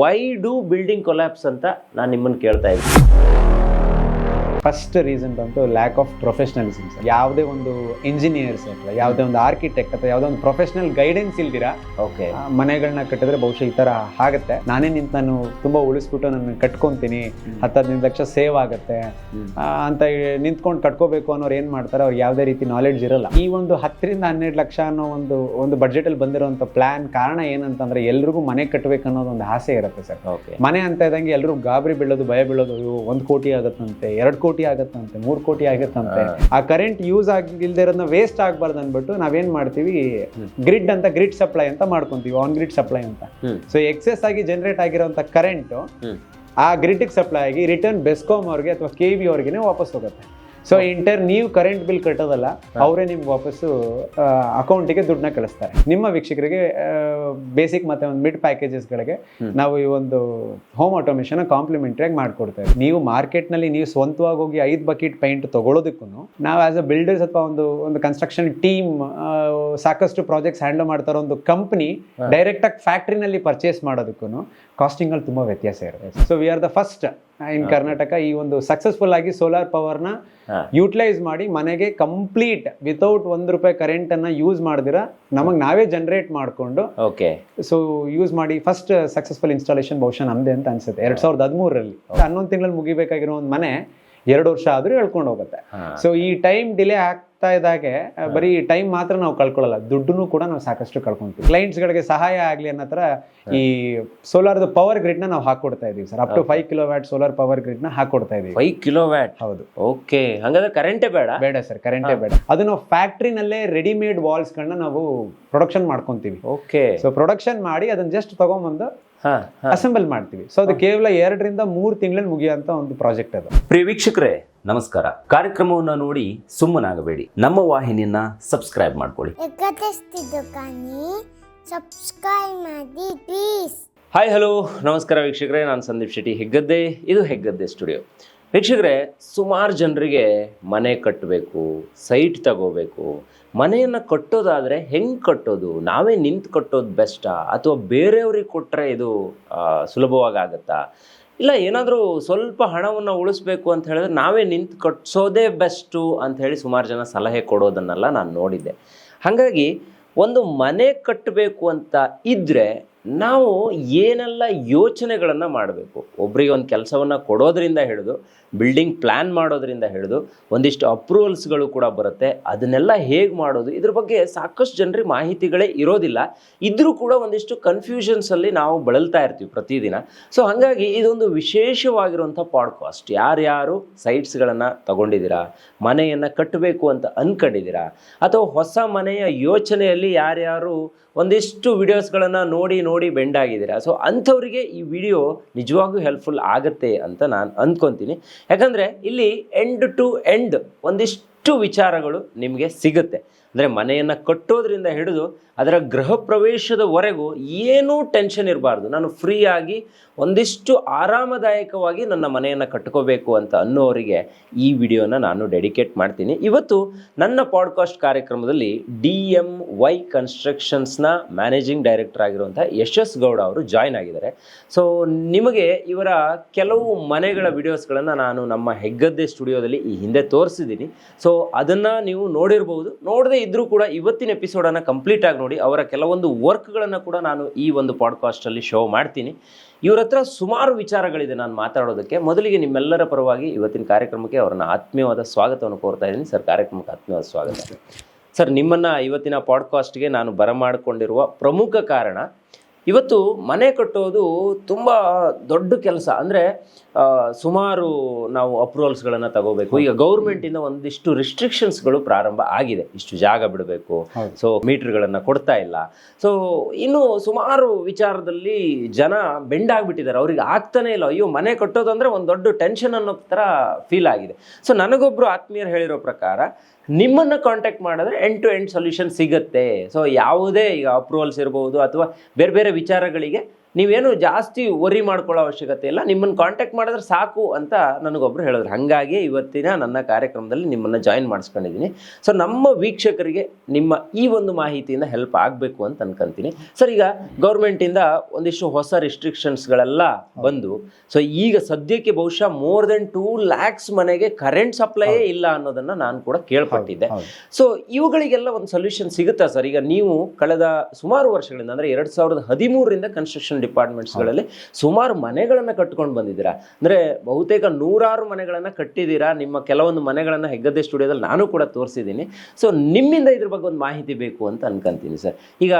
Y do building collapse ಅಂತ ನಾನು ನಿಮ್ಮನ್ನು ಕೇಳ್ತಾ ಇದ್ದೀನಿ. ಫಸ್ಟ್ ರೀಸನ್ ಬಂತು ಲ್ಯಾಕ್ ಆಫ್ ಪ್ರೊಫೆಷನಲಿಸಮ್ ಸರ್ ಯಾವುದೇ ಒಂದು ಇಂಜಿನಿಯರ್ಸ್ ಅಥವಾ ಯಾವುದೇ ಒಂದು ಆರ್ಕಿಟೆಕ್ಟ್ ಅಥವಾ ಯಾವುದೇ ಒಂದು ಪ್ರೊಫೆಷನಲ್ ಗೈಡೆನ್ಸ್ ಇಲ್ದಿರಾ ಓಕೆ ಮನೆಗಳನ್ನ ಕಟ್ಟಿದ್ರೆ ಬಹುಶಃ ಈ ತರ ಆಗುತ್ತೆ. ನಾನೇ ನಿಂತ ನಾನು ತುಂಬಾ ಉಳಿಸ್ಬಿಟ್ಟು ನಾನು ಕಟ್ಕೊಂತೀನಿ ಹತ್ತು ಹದಿನೈದು ಲಕ್ಷ ಸೇವ್ ಆಗುತ್ತೆ. ಅಂತ ನಿಂತ್ಕೊಂಡು ಕಟ್ಕೋಬೇಕು ಅನ್ನೋರು ಏನ್ ಮಾಡ್ತಾರೆ? ಅವ್ರಿಗೆ ಯಾವುದೇ ರೀತಿ ನಾಲೆಡ್ಜ್ ಇರಲ್ಲ. ಈ ಒಂದು ಹತ್ತರಿಂದ ಹನ್ನೆರಡು ಲಕ್ಷ ಅನ್ನೋ ಒಂದು ಒಂದು ಬಜೆಟ್ ಅಲ್ಲಿ ಬಂದಿರುವಂತ ಪ್ಲಾನ್ ಕಾರಣ ಏನಂತಂದ್ರೆ ಎಲ್ರಿಗೂ ಮನೆ ಕಟ್ಟಬೇಕು ಅನ್ನೋದು ಒಂದು ಆಸೆ ಇರುತ್ತೆ ಸರ್ ಓಕೆ ಮನೆ ಅಂತ ಇದ್ದಂಗೆ ಎಲ್ಲರೂ ಗಾಬರಿ ಬೀಳೋದು ಭಯ ಬೀಳೋದು ಒಂದು ಕೋಟಿ ಆಗುತ್ತಂತೆ ಎರಡು ಕೋಟಿ ಆಗತ್ತಂತೆ ಮೂರು ಕೋಟಿ ಆಗತ್ತಂತೆ. ಆ ಕರೆಂಟ್ ಯೂಸ್ ಆಗಿಲ್ದೇ ಇರೋದನ್ನ ವೇಸ್ಟ್ ಆಗಬಾರ್ದು ಅಂದ್ಬಿಟ್ಟು ನಾವೇನ್ ಮಾಡ್ತೀವಿ ಗ್ರಿಡ್ ಅಂತ ಗ್ರಿಡ್ ಸಪ್ಲೈ ಅಂತ ಮಾಡ್ಕೊಂತೀವಿ ಆನ್ ಗ್ರಿಡ್ ಸಪ್ಲೈ ಅಂತ. ಸೊ ಎಕ್ಸೆಸ್ ಆಗಿ ಜನರೇಟ್ ಆಗಿರೋಂಥ ಕರೆಂಟ್. ಆ ಗ್ರಿಡ್ಗೆ ಸಪ್ಲೈ ಆಗಿ ರಿಟರ್ನ್ ಬೆಸ್ಕಾಮ್ ಅವ್ರಿಗೆ ಅಥವಾ ಕೆ ವಿ ಅವ್ರಿಗೆ ವಾಪಸ್ ಹೋಗುತ್ತೆ. ಸೊ ಇಂಟರ್ ನೀವು ಕರೆಂಟ್ ಬಿಲ್ ಕಟ್ಟೋದಲ್ಲ ಅವರೇ ನಿಮ್ಗೆ ವಾಪಸ್ಸು ಅಕೌಂಟಿಗೆ ದುಡ್ಡನ್ನ ಕಳಿಸ್ತಾರೆ. ನಿಮ್ಮ ವೀಕ್ಷಕರಿಗೆ ಬೇಸಿಕ್ ಮತ್ತೆ ಒಂದು ಮಿಡ್ ಪ್ಯಾಕೇಜಸ್ಗಳಿಗೆ ನಾವು ಈ ಒಂದು ಹೋಮ್ ಆಟೋಮೇಷನ್ ಕಾಂಪ್ಲಿಮೆಂಟ್ರಿಯಾಗಿ ಮಾಡ್ಕೊಡ್ತೇವೆ. ನೀವು ಮಾರ್ಕೆಟ್ನಲ್ಲಿ ನೀವು ಸ್ವಂತವಾಗಿ ಹೋಗಿ ಐದು ಬಕೆಟ್ ಪೈಂಟ್ ತಗೊಳ್ಳೋದಕ್ಕೂ ನಾವು ಆಸ್ ಅ ಬಿಲ್ಡರ್ಸ್ ಅಥವಾ ಒಂದು ಒಂದು ಕನ್ಸ್ಟ್ರಕ್ಷನ್ ಟೀಮ್ ಸಾಕಷ್ಟು ಪ್ರಾಜೆಕ್ಟ್ಸ್ ಹ್ಯಾಂಡಲ್ ಮಾಡ್ತಾರೋ ಒಂದು ಕಂಪ್ನಿ ಡೈರೆಕ್ಟಾಗಿ ಫ್ಯಾಕ್ಟ್ರಿನಲ್ಲಿ ಪರ್ಚೇಸ್ ಮಾಡೋದಕ್ಕೂ ಕಾಸ್ಟಿಂಗ್ ಅಲ್ಲಿ ತುಂಬಾ ವ್ಯತ್ಯಾಸ ಇರುತ್ತೆ. So we are the first in Karnataka ಈ ಒಂದು ಸಕ್ಸಸ್ಫುಲ್ ಆಗಿ ಸೋಲಾರ್ ಪವರ್ನ ನ ಯೂಟಿಲೈಸ್ ಮಾಡಿ ಮನೆಗೆ ಕಂಪ್ಲೀಟ್ ವಿತೌಟ್ ಒಂದು ರೂಪಾಯಿ ಕರೆಂಟ್ ಅನ್ನ ಯೂಸ್ ಮಾಡಿದಿರ ನಮಗೆ ನಾವೇ ಜನರೇಟ್ ಮಾಡಿಕೊಂಡು ಓಕೆ ಸೊ ಯೂಸ್ ಮಾಡಿ ಫಸ್ಟ್ ಸಕ್ಸಸ್ಫುಲ್ ಇನ್ಸ್ಟಾಲೇಷನ್ ಬಹುಶಃ ನಮ್ದೇ ಅಂತ ಅನ್ಸುತ್ತೆ. ಎರಡ್ ಸಾವಿರದ ಹದಿಮೂರರಲ್ಲಿ. ಹನ್ನೊಂದು ತಿಂಗಳಲ್ಲಿ ಮುಗಿಬೇಕಾಗಿರೋ ಒಂದು ಮನೆ ಎರಡು ವರ್ಷ ಆದ್ರೂ ಹೇಳ್ಕೊಂಡು ಹೋಗುತ್ತೆ. ಸೊ ಈ ಟೈಮ್ ಡಿಲೇ ಆಗ್ತಾ ಇದ್ದಾಗೆ ಬರೀ ಟೈಮ್ ಮಾತ್ರ ನಾವು ಕಳ್ಕೊಳ್ಳಲ್ಲ ದುಡ್ಡನ್ನು ಕೂಡ ನಾವು ಸಾಕಷ್ಟು ಕಳ್ಕೊಂತೀವಿ. ಕ್ಲೈಂಟ್ಸ್ಗಳಿಗೆ ಗಳಿಗೆ ಸಹಾಯ ಆಗಲಿ ಅನ್ನೋ ಥರ ಈ ಸೋಲಾರ್ದು ಪವರ್ ಗ್ರಿಡ್ನ ನಾವು ಹಾಕೊಡ್ತಾ ಇದೀವಿ sir. Up to five kilowatt solar power ಗ್ರಿಡ್ನ ಹಾಕೊಡ್ತಾ ಇದೀವಿ. ಫೈವ್ ಕಿಲೋ ವ್ಯಾಟ್ ಹೌದು. ಓಕೆ ಹಂಗಾದ್ರೆ ಕರೆಂಟೇ ಬೇಡ? ಬೇಡ ಸರ್ ಕರೆಂಟೇ ಬೇಡ. ಅದು ನಾವು ಫ್ಯಾಕ್ಟ್ರಿನಲ್ಲೇ ರೆಡಿಮೇಡ್ ವಾಲ್ಸ್ಗಳನ್ನ ನಾವು ಪ್ರೊಡಕ್ಷನ್ ಮಾಡ್ಕೊಂತೀವಿ. ಓಕೆ ಸೊ ಪ್ರೊಡಕ್ಷನ್ ಮಾಡಿ ಅದನ್ನ ಜಸ್ಟ್ ತಗೊಂಬಂದು ಅಸೆಂಬಲ್ ಮಾಡ್ತೀವಿ. ಸೊ ಅದು ಕೇವಲ ಎರಡರಿಂದ ಮೂರು ತಿಂಗಳಲ್ಲಿ ಮುಗಿಯುವಂತ ಒಂದು ಪ್ರಾಜೆಕ್ಟ್ ಅದು. ಪ್ರಿಯ ವೀಕ್ಷಕರೇ ನಮಸ್ಕಾರ. ಕಾರ್ಯಕ್ರಮವನ್ನು ನೋಡಿ ಸುಮ್ಮನಾಗಬೇಡಿ. ನಮ್ಮ ವಾಹಿನಿಯನ್ನ ಸಬ್ಸ್ಕ್ರೈಬ್ ಮಾಡ್ಕೊಳ್ಳಿ. ಸಬ್ಸ್ಕ್ರೈಬ್ ಮಾಡಿ ಪ್ಲೀಸ್ ಹಾಯ್ ಹಲೋ ನಮಸ್ಕಾರ ವೀಕ್ಷಕರೇ ನಾನು ಸಂದೀಪ್ ಶೆಟ್ಟಿ ಹೆಗ್ಗದ್ದೆ. ಇದು ಹೆಗ್ಗದ್ದೆ ಸ್ಟುಡಿಯೋ. ವೀಕ್ಷಕರೇ, ಸುಮಾರು ಜನರಿಗೆ ಮನೆ ಕಟ್ಟಬೇಕು ಸೈಟ್ ತಗೋಬೇಕು. ಮನೆಯನ್ನು ಕಟ್ಟೋದಾದರೆ ಹೆಂಗೆ ಕಟ್ಟೋದು? ನಾವೇ ನಿಂತು ಕಟ್ಟೋದು ಬೆಸ್ಟಾ? ಅಥವಾ ಬೇರೆಯವ್ರಿಗೆ ಕೊಟ್ಟರೆ ಇದು ಸುಲಭವಾಗಿ ಆಗುತ್ತಾ? ಇಲ್ಲ, ಏನಾದರೂ ಸ್ವಲ್ಪ ಹಣವನ್ನು ಉಳಿಸ್ಬೇಕು ಅಂತ ಹೇಳಿದ್ರೆ ನಾವೇ ನಿಂತು ಕಟ್ಸೋದೇ ಬೆಸ್ಟು ಅಂತ ಹೇಳಿ ಸುಮಾರು ಜನ ಸಲಹೆ ಕೊಡೋದನ್ನೆಲ್ಲ ನಾನು ನೋಡಿದ್ದೆ. ಹಾಗಾಗಿ, ಒಂದು ಮನೆ ಕಟ್ಟಬೇಕು ಅಂತ ಇದ್ದರೆ ನಾವು ಏನೆಲ್ಲ ಯೋಚನೆಗಳನ್ನು ಮಾಡಬೇಕು? ಒಬ್ಬರಿಗೆ ಒಂದು ಕೆಲಸವನ್ನು ಕೊಡೋದ್ರಿಂದ ಹಿಡಿದು ಬಿಲ್ಡಿಂಗ್ ಪ್ಲ್ಯಾನ್ ಮಾಡೋದ್ರಿಂದ ಹಿಡಿದು, ಒಂದಿಷ್ಟು ಅಪ್ರೂವಲ್ಸ್ಗಳು ಕೂಡ ಬರುತ್ತೆ. ಅದನ್ನೆಲ್ಲ ಹೇಗೆ ಮಾಡೋದು? ಇದ್ರ ಬಗ್ಗೆ ಸಾಕಷ್ಟು ಜನರಿಗೆ ಮಾಹಿತಿಗಳೇ ಇರೋದಿಲ್ಲ. ಇದ್ರೂ ಕೂಡ ಒಂದಿಷ್ಟು ಕನ್ಫ್ಯೂಷನ್ಸಲ್ಲಿ ನಾವು ಬಳಲ್ತಾ ಇರ್ತೀವಿ ಪ್ರತಿದಿನ. ಸೊ ಹಾಗಾಗಿ ಇದೊಂದು ವಿಶೇಷವಾಗಿರುವಂಥ ಪಾಡ್ಕಾಸ್ಟ್ ಯಾರ್ಯಾರು ಸೈಟ್ಸ್ಗಳನ್ನು ತಗೊಂಡಿದ್ದೀರಾ? ಮನೆಯನ್ನು ಕಟ್ಟಬೇಕು ಅಂತ ಅಂದ್ಕೊಂಡಿದ್ದೀರಾ ಅಥವಾ ಹೊಸ ಮನೆಯ ಯೋಚನೆಯಲ್ಲಿ ಯಾರ್ಯಾರು ಒಂದಿಷ್ಟು ವಿಡಿಯೋಸ್ಗಳನ್ನು ನೋಡಿ ನೋಡಿ ಬೆಂಡಾಗಿದ್ದೀರಾ ಸೊ ಅಂಥವರಿಗೆ ಈ ವಿಡಿಯೋ ನಿಜವಾಗೂ ಹೆಲ್ಪ್ಫುಲ್ ಆಗುತ್ತೆ ಅಂತ ನಾನು ಅಂದ್ಕೊತೀನಿ ಯಾಕಂದರೆ ಇಲ್ಲಿ ಎಂಡ್ ಟು ಎಂಡ್ ಒಂದಿಷ್ಟು ವಿಚಾರಗಳು ನಿಮಗೆ ಸಿಗುತ್ತೆ. ಅಂದರೆ ಮನೆಯನ್ನು ಕಟ್ಟೋದ್ರಿಂದ ಹಿಡಿದು ಅದರ ಗೃಹ ಪ್ರವೇಶದವರೆಗೂ ಏನೂ ಟೆನ್ಷನ್ ಇರಬಾರ್ದು. ನಾನು ಫ್ರೀಯಾಗಿ ಒಂದಿಷ್ಟು ಆರಾಮದಾಯಕವಾಗಿ ನನ್ನ ಮನೆಯನ್ನು ಕಟ್ಕೋಬೇಕು ಅಂತ ಅನ್ನೋರಿಗೆ ಈ ವಿಡಿಯೋನ ನಾನು ಡೆಡಿಕೇಟ್ ಮಾಡ್ತೀನಿ. ಇವತ್ತು ನನ್ನ ಪಾಡ್ಕಾಸ್ಟ್ ಕಾರ್ಯಕ್ರಮದಲ್ಲಿ ಡಿ ಎಂ ವೈ ಕನ್ಸ್ಟ್ರಕ್ಷನ್ಸ್ನ ಮ್ಯಾನೇಜಿಂಗ್ ಡೈರೆಕ್ಟರ್ ಆಗಿರುವಂಥ ಯಶಸ್ ಗೌಡ ಅವರು ಜಾಯ್ನ್ ಆಗಿದ್ದಾರೆ. ಸೊ ನಿಮಗೆ ಇವರ ಕೆಲವು ಮನೆಗಳ ವಿಡಿಯೋಸ್ಗಳನ್ನು ನಾನು ನಮ್ಮ ಹೆಗ್ಗದ್ದೆ ಸ್ಟುಡಿಯೋದಲ್ಲಿ ಈ ಹಿಂದೆ ತೋರಿಸಿದ್ದೀನಿ. ಸೊ ಅದನ್ನು ನೀವು ನೋಡಿರ್ಬೋದು. ನೋಡದೇ ಇದ್ದರೂ ಕೂಡ ಇವತ್ತಿನ ಎಪಿಸೋಡನ್ನು ಕಂಪ್ಲೀಟ್ ಆಗಿ ನೋಡಿ, ಅವರ ಕೆಲವೊಂದು ವರ್ಕ್ಗಳನ್ನು ಕೂಡ ನಾನು ಈ ಒಂದು ಪಾಡ್ಕಾಸ್ಟಲ್ಲಿ ಶೋ ಮಾಡ್ತೀನಿ. ಇವರ ಹತ್ರ ಸುಮಾರು ವಿಚಾರಗಳಿದೆ ನಾನು ಮಾತಾಡೋದಕ್ಕೆ. ಮೊದಲಿಗೆ ನಿಮ್ಮೆಲ್ಲರ ಪರವಾಗಿ ಇವತ್ತಿನ ಕಾರ್ಯಕ್ರಮಕ್ಕೆ ಅವರನ್ನ ಆತ್ಮೀಯವಾದ ಸ್ವಾಗತವನ್ನು ಕೋರ್ತಾ ಇದ್ದೀನಿ. ಸರ್, ಕಾರ್ಯಕ್ರಮಕ್ಕೆ ಆತ್ಮೀಯವಾದ ಸ್ವಾಗತ. ಸರ್, ನಿಮ್ಮನ್ನು ಇವತ್ತಿನ ಪಾಡ್ಕಾಸ್ಟ್ಗೆ ನಾನು ಬರಮಾಡಿಕೊಂಡಿರುವ ಪ್ರಮುಖ ಕಾರಣ ಇವತ್ತು ಮನೆ ಕಟ್ಟೋದು ತುಂಬ ದೊಡ್ಡ ಕೆಲಸ. ಅಂದರೆ ಸುಮಾರು ನಾವು ಅಪ್ರೂವಲ್ಸ್ಗಳನ್ನು ತಗೋಬೇಕು. ಈಗ ಗೌರ್ಮೆಂಟಿಂದ ಒಂದಿಷ್ಟು ರಿಸ್ಟ್ರಿಕ್ಷನ್ಸ್ಗಳು ಪ್ರಾರಂಭ ಆಗಿದೆ. ಇಷ್ಟು ಜಾಗ ಬಿಡಬೇಕು. ಸೊ ಮೀಟರ್ಗಳನ್ನು ಕೊಡ್ತಾ ಇಲ್ಲ. ಸೊ ಇನ್ನು ಸುಮಾರು ವಿಚಾರದಲ್ಲಿ ಜನ ಬೆಂಡಾಗ್ಬಿಟ್ಟಿದ್ದಾರೆ. ಅವ್ರಿಗೆ ಆಗ್ತಾನೆ ಇಲ್ಲ. ಅಯ್ಯೋ ಮನೆ ಕಟ್ಟೋದು ಅಂದರೆ ಒಂದು ದೊಡ್ಡ ಟೆನ್ಷನ್ ಅನ್ನೋ ಥರ ಫೀಲ್ ಆಗಿದೆ. ಸೊ ನನಗೊಬ್ಬರು ಆತ್ಮೀಯರು ಹೇಳಿರೋ ಪ್ರಕಾರ ನಿಮ್ಮನ್ನು ಕಾಂಟ್ಯಾಕ್ಟ್ ಮಾಡಿದ್ರೆ ಎಂಡ್ ಟು ಎಂಡ್ ಸೊಲ್ಯೂಷನ್ ಸಿಗುತ್ತೆ. ಸೊ ಯಾವುದೇ ಈಗ ಅಪ್ರೂವಲ್ಸ್ ಇರ್ಬೋದು ಅಥವಾ ಬೇರೆ ಬೇರೆ ವಿಚಾರಗಳಿಗೆ ನೀವೇನು ಜಾಸ್ತಿ ವರಿ ಮಾಡ್ಕೊಳ್ಳೋ ಅವಶ್ಯಕತೆ ಇಲ್ಲ. ನಿಮ್ಮನ್ನು ಕಾಂಟ್ಯಾಕ್ಟ್ ಮಾಡಿದ್ರೆ ಸಾಕು ಅಂತ ನನಗೊಬ್ರು ಹೇಳಿದ್ರು. ಹಾಗಾಗಿ ಇವತ್ತಿನ ನನ್ನ ಕಾರ್ಯಕ್ರಮದಲ್ಲಿ ನಿಮ್ಮನ್ನು ಜಾಯಿನ್ ಮಾಡಿಸ್ಕೊಂಡಿದ್ದೀನಿ. ಸೊ ನಮ್ಮ ವೀಕ್ಷಕರಿಗೆ ನಿಮ್ಮ ಈ ಒಂದು ಮಾಹಿತಿಯಿಂದ ಹೆಲ್ಪ್ ಆಗಬೇಕು ಅಂತ ಅನ್ಕೊಂತೀನಿ. ಸರ್ ಈಗ ಗೌರ್ಮೆಂಟಿಂದ ಒಂದಿಷ್ಟು ಹೊಸ ರಿಸ್ಟ್ರಿಕ್ಷನ್ಸ್ಗಳೆಲ್ಲ ಬಂದು ಸೊ ಈಗ ಸದ್ಯಕ್ಕೆ ಬಹುಶಃ ಮೋರ್ ದೆನ್ ಟೂ ಲ್ಯಾಕ್ಸ್ ಮನೆಗೆ ಕರೆಂಟ್ ಸಪ್ಲೈಯೇ ಇಲ್ಲ ಅನ್ನೋದನ್ನ ನಾನು ಕೂಡ ಕೇಳ್ಪಟ್ಟಿದ್ದೆ. ಸೊ ಇವುಗಳಿಗೆಲ್ಲ ಒಂದು ಸೊಲ್ಯೂಷನ್ ಸಿಗುತ್ತಾ ಸರ್? ಈಗ ನೀವು ಕಳೆದ ಸುಮಾರು ವರ್ಷಗಳಿಂದ ಅಂದ್ರೆ ಎರಡು ಸಾವಿರದ ಹದಿಮೂರರಿಂದ ಕನ್ಸ್ಟ್ರಕ್ಷನ್ ಡಿಪಾರ್ಟ್ಮೆಂಟ್ಸ್ಗಳಲ್ಲಿ ಸುಮಾರು ಮನೆಗಳನ್ನ ಕಟ್ಕೊಂಡು ಬಂದಿದ್ದೀರಾ? ಅಂದ್ರೆ ಬಹುತೇಕ ನೂರಾರು ಮನೆಗಳನ್ನ ಕಟ್ಟಿದ್ದೀರಾ? ನಿಮ್ಮ ಕೆಲವೊಂದು ಮನೆಗಳನ್ನ ಹೆಗ್ಗದ್ದೆ ಸ್ಟುಡಿಯೋದಲ್ಲಿ ನಾನು ಕೂಡ ತೋರಿಸಿದ್ದೀನಿ. ಸೊ ನಿಮ್ಮಿಂದ ಇದ್ರ ಬಗ್ಗೆ ಒಂದು ಮಾಹಿತಿ ಬೇಕು ಅಂತ ಅನ್ಕೊಂತೀನಿ ಸರ್. ಈಗ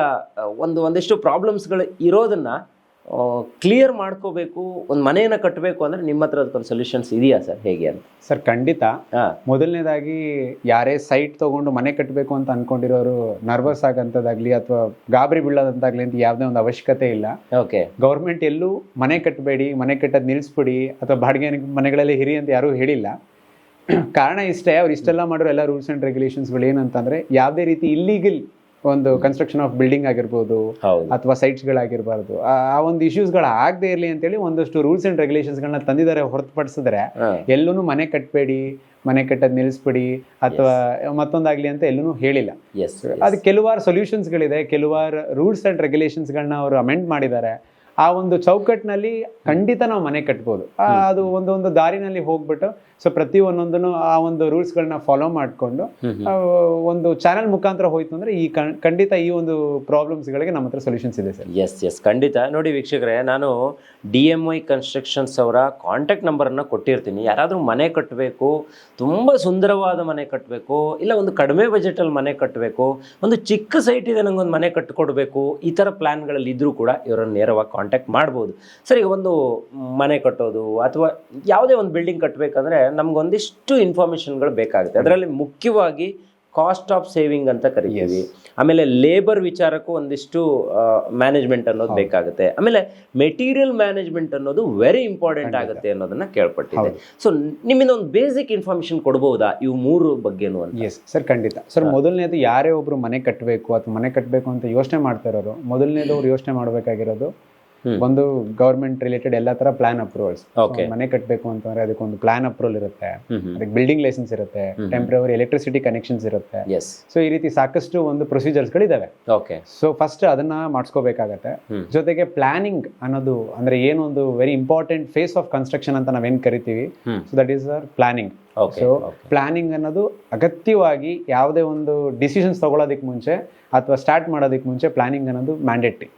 ಒಂದು, ಒಂದಿಷ್ಟು ಪ್ರಾಬ್ಲಮ್ಸ್ಗಳು ಇರೋದನ್ನ ಕ್ಲಿಯರ್ ಮಾಡ್ಕೋಬೇಕು ಒಂದು ಮನೆಯನ್ನು ಕಟ್ಟಬೇಕು ಅಂದರೆ ನಿಮ್ಮ ಹತ್ರ ಅದಕ್ಕೊಂದು ಸೊಲ್ಯೂಷನ್ಸ್ ಇದೆಯಾ ಸರ್? ಹೇಗೆ ಅಂತ? ಸರ್ ಖಂಡಿತ. ಮೊದಲನೇದಾಗಿ ಯಾರೇ ಸೈಟ್ ತಗೊಂಡು ಮನೆ ಕಟ್ಟಬೇಕು ಅಂತ ಅನ್ಕೊಂಡಿರೋರು ನರ್ವಸ್ ಆಗಂಥದ್ದಾಗಲಿ ಅಥವಾ ಗಾಬರಿ ಬೀಳೋದಂತಾಗಲಿ ಅಂತ ಯಾವುದೇ ಒಂದು ಅವಶ್ಯಕತೆ ಇಲ್ಲ. ಓಕೆ. ಗೌರ್ಮೆಂಟ್ ಎಲ್ಲೂ ಮನೆ ಕಟ್ಟಬೇಡಿ ಮನೆ ಕಟ್ಟೋದು ನಿಲ್ಲಿಸ್ಬಿಡಿ ಅಥವಾ ಬಾಡಿಗೆ ಮನೆಗಳಲ್ಲಿ ಹಿರಿ ಅಂತ ಯಾರೂ ಹೇಳಿಲ್ಲ. ಕಾರಣ ಇಷ್ಟೇ ಅವ್ರು ಇಷ್ಟೆಲ್ಲ ಮಾಡಿರೋ ಎಲ್ಲ ರೂಲ್ಸ್ ಆ್ಯಂಡ್ ರೆಗ್ಯುಲೇಷನ್ಸ್ಗಳು ಏನಂತಂದರೆ ಯಾವುದೇ ರೀತಿ ಇಲ್ಲೀಗಲ್ ಒಂದು ಕನ್ಸ್ಟ್ರಕ್ಷನ್ ಆಫ್ ಬಿಲ್ಡಿಂಗ್ ಆಗಿರ್ಬೋದು ಅಥವಾ ಸೈಟ್ಸ್ಗಳಾಗಿರ್ಬಾರ್ದು ಆ ಆ ಒಂದು ಇಶ್ಯೂಸ್ಗಳು ಆಗದೆ ಇರಲಿ ಅಂತೇಳಿ ಒಂದಷ್ಟು ರೂಲ್ಸ್ ಅಂಡ್ ರೆಗ್ಯುಲೇಷನ್ಸ್ಗಳನ್ನ ತಂದಿದ್ದಾರೆ ಹೊರತುಪಡಿಸಿದ್ರೆ ಎಲ್ಲೂ ಮನೆ ಕಟ್ಟಬೇಡಿ ಮನೆ ಕಟ್ಟದ್ ನಿಲ್ಲಿಸ್ಬಿಡಿ ಅಥವಾ ಮತ್ತೊಂದಾಗ್ಲಿ ಅಂತ ಎಲ್ಲೂ ಹೇಳಿಲ್ಲ. ಅದು ಕೆಲವಾರು ಸೊಲ್ಯೂಷನ್ಸ್ಗಳಿದೆ ಕೆಲವಾರು ರೂಲ್ಸ್ ಆ್ಯಂಡ್ ರೆಗ್ಯುಲೇಷನ್ಸ್ಗಳನ್ನ ಅವರು ಅಮೆಂಡ್ ಮಾಡಿದ್ದಾರೆ. ಆ ಒಂದು ಚೌಕಟ್ಟಿನಲ್ಲಿ ಖಂಡಿತ ನಾವು ಮನೆ ಕಟ್ಬೋದು. ಆ, ಅದು ಒಂದೊಂದು ದಾರಿನಲ್ಲಿ ಹೋಗ್ಬಿಟ್ಟು ಸೊ ಪ್ರತಿ ಒಂದೊಂದನ್ನು ಆ ಒಂದು ರೂಲ್ಸ್ಗಳನ್ನ ಫಾಲೋ ಮಾಡಿಕೊಂಡು ಒಂದು ಚಾನಲ್ ಮುಖಾಂತರ ಹೋಯ್ತು ಅಂದ್ರೆ ಈ ಖಂಡಿತ ಈ ಒಂದು ಪ್ರಾಬ್ಲಮ್ಸ್ಗಳಿಗೆ ನಮ್ಮ ಹತ್ರ ಸೊಲ್ಯೂಷನ್ಸ್ ಇದೆ ಸರ್. ಎಸ್ ಎಸ್ ಖಂಡಿತ. ನೋಡಿ ವೀಕ್ಷಕರೇ ನಾನು ಡಿ ಎಂ ಐ ಕನ್ಸ್ಟ್ರಕ್ಷನ್ಸ್ ಅವರ ಕಾಂಟ್ಯಾಕ್ಟ್ ನಂಬರನ್ನು ಕೊಟ್ಟಿರ್ತೀನಿ. ಯಾರಾದರೂ ಮನೆ ಕಟ್ಟಬೇಕು ತುಂಬಾ ಸುಂದರವಾದ ಮನೆ ಕಟ್ಟಬೇಕು ಇಲ್ಲ ಒಂದು ಕಡಿಮೆ ಬಜೆಟ್ ಅಲ್ಲಿ ಮನೆ ಕಟ್ಟಬೇಕು ಒಂದು ಚಿಕ್ಕ ಸೈಟ್ ಇದೆ ನನಗೊಂದು ಮನೆ ಕಟ್ಟಿಕೊಡ್ಬೇಕು ಈ ಥರ ಪ್ಲ್ಯಾನ್ಗಳಲ್ಲಿ ಇದ್ದರೂ ಕೂಡ ಇವರನ್ನು ನೇರವಾಗಿ ಕಾಂಟ್ಯಾಕ್ಟ್ ಮಾಡ್ಬೋದು. ಸರ್ ಈಗ ಒಂದು ಮನೆ ಕಟ್ಟೋದು ಅಥವಾ ಯಾವುದೇ ಒಂದು ಬಿಲ್ಡಿಂಗ್ ಕಟ್ಟಬೇಕಂದ್ರೆ ನಮಗೊಂದಿಷ್ಟು ಇನ್ಫಾರ್ಮೇಷನ್ಗಳು ಬೇಕಾಗುತ್ತೆ. ಅದರಲ್ಲಿ ಮುಖ್ಯವಾಗಿ ಕಾಸ್ಟ್ ಆಫ್ ಸೇವಿಂಗ್ ಅಂತ ಕರಿತೀವಿ. ಆಮೇಲೆ ಲೇಬರ್ ವಿಚಾರಕ್ಕೂ ಒಂದಿಷ್ಟು ಮ್ಯಾನೇಜ್ಮೆಂಟ್ ಅನ್ನೋದು ಬೇಕಾಗುತ್ತೆ. ಆಮೇಲೆ ಮೆಟೀರಿಯಲ್ ಮ್ಯಾನೇಜ್ಮೆಂಟ್ ಅನ್ನೋದು ವೆರಿ ಇಂಪಾರ್ಟೆಂಟ್ ಆಗುತ್ತೆ ಅನ್ನೋದನ್ನ ಕೇಳ್ಪಟ್ಟಿದೆ ಸೊ ನಿಮ್ಮಿಂದ ಒಂದು ಬೇಸಿಕ್ ಇನ್ಫಾರ್ಮೇಶನ್ ಕೊಡ್ಬೋದಾ? ಇವು ಮೂರು ಬಗ್ಗೆನು ಅಂತ. ಎಸ್ ಸರ್ ಖಂಡಿತ. ಸರ್ ಮೊದಲನೇದು ಯಾರೇ ಒಬ್ರು ಮನೆ ಕಟ್ಟಬೇಕು ಅಥವಾ ಮನೆ ಕಟ್ಟಬೇಕು ಅಂತ ಯೋಚನೆ ಮಾಡ್ತಾ ಇರೋರು ಮೊದಲನೇದು ಅವ್ರು ಯೋಚನೆ ಮಾಡಬೇಕಾಗಿರೋದು. ಒಂದು ಗೌರ್ಮೆಂಟ್ ರಿಲೇಟೆಡ್ ಎಲ್ಲ ತರ ಪ್ಲಾನ್ ಅಪ್ರೂವಲ್ಸ್. ಮನೆ ಕಟ್ಟಬೇಕು ಅಂತಂದ್ರೆ ಅದಕ್ಕೊಂದು ಪ್ಲಾನ್ ಅಪ್ರೂವಲ್ ಇರುತ್ತೆ. ಅದಕ್ಕೆ ಬಿಲ್ಡಿಂಗ್ ಲೈಸೆನ್ಸ್ ಇರುತ್ತೆ. ಟೆಂಪ್ರವರಿ ಎಲೆಕ್ಟ್ರಿಸಿಟಿ ಕನೆಕ್ಷನ್ಸ್ ಇರುತ್ತೆ. ಸೊ ಈ ರೀತಿ ಸಾಕಷ್ಟು ಒಂದು ಪ್ರೊಸೀಜರ್ಸ್ ಗಳಿದಾವೆ. ಸೊ ಫಸ್ಟ್ ಅದನ್ನ ಮಾಡಿಸ್ಕೋಬೇಕಾಗತ್ತೆ. ಜೊತೆಗೆ ಪ್ಲಾನಿಂಗ್ ಅನ್ನೋದು ಅಂದ್ರೆ ಏನೊಂದು ಒಂದು very important phase of construction ಅಂತ ನಾವೇನ್ ಕರಿತೀವಿ? So that is our planning so planning ಅನ್ನೋದು ಅಗತ್ಯವಾಗಿ ಯಾವುದೇ ಒಂದು ಡಿಸಿಷನ್ಸ್ ತಗೊಳ್ಳೋದಕ್ಕೆ ಮುಂಚೆ ಅಥವಾ ಸ್ಟಾರ್ಟ್ ಮಾಡೋದಕ್ಕೆ ಮುಂಚೆ ಪ್ಲಾನಿಂಗ್ ಅನ್ನೋದು ಮ್ಯಾಂಡೇಟ್ರಿ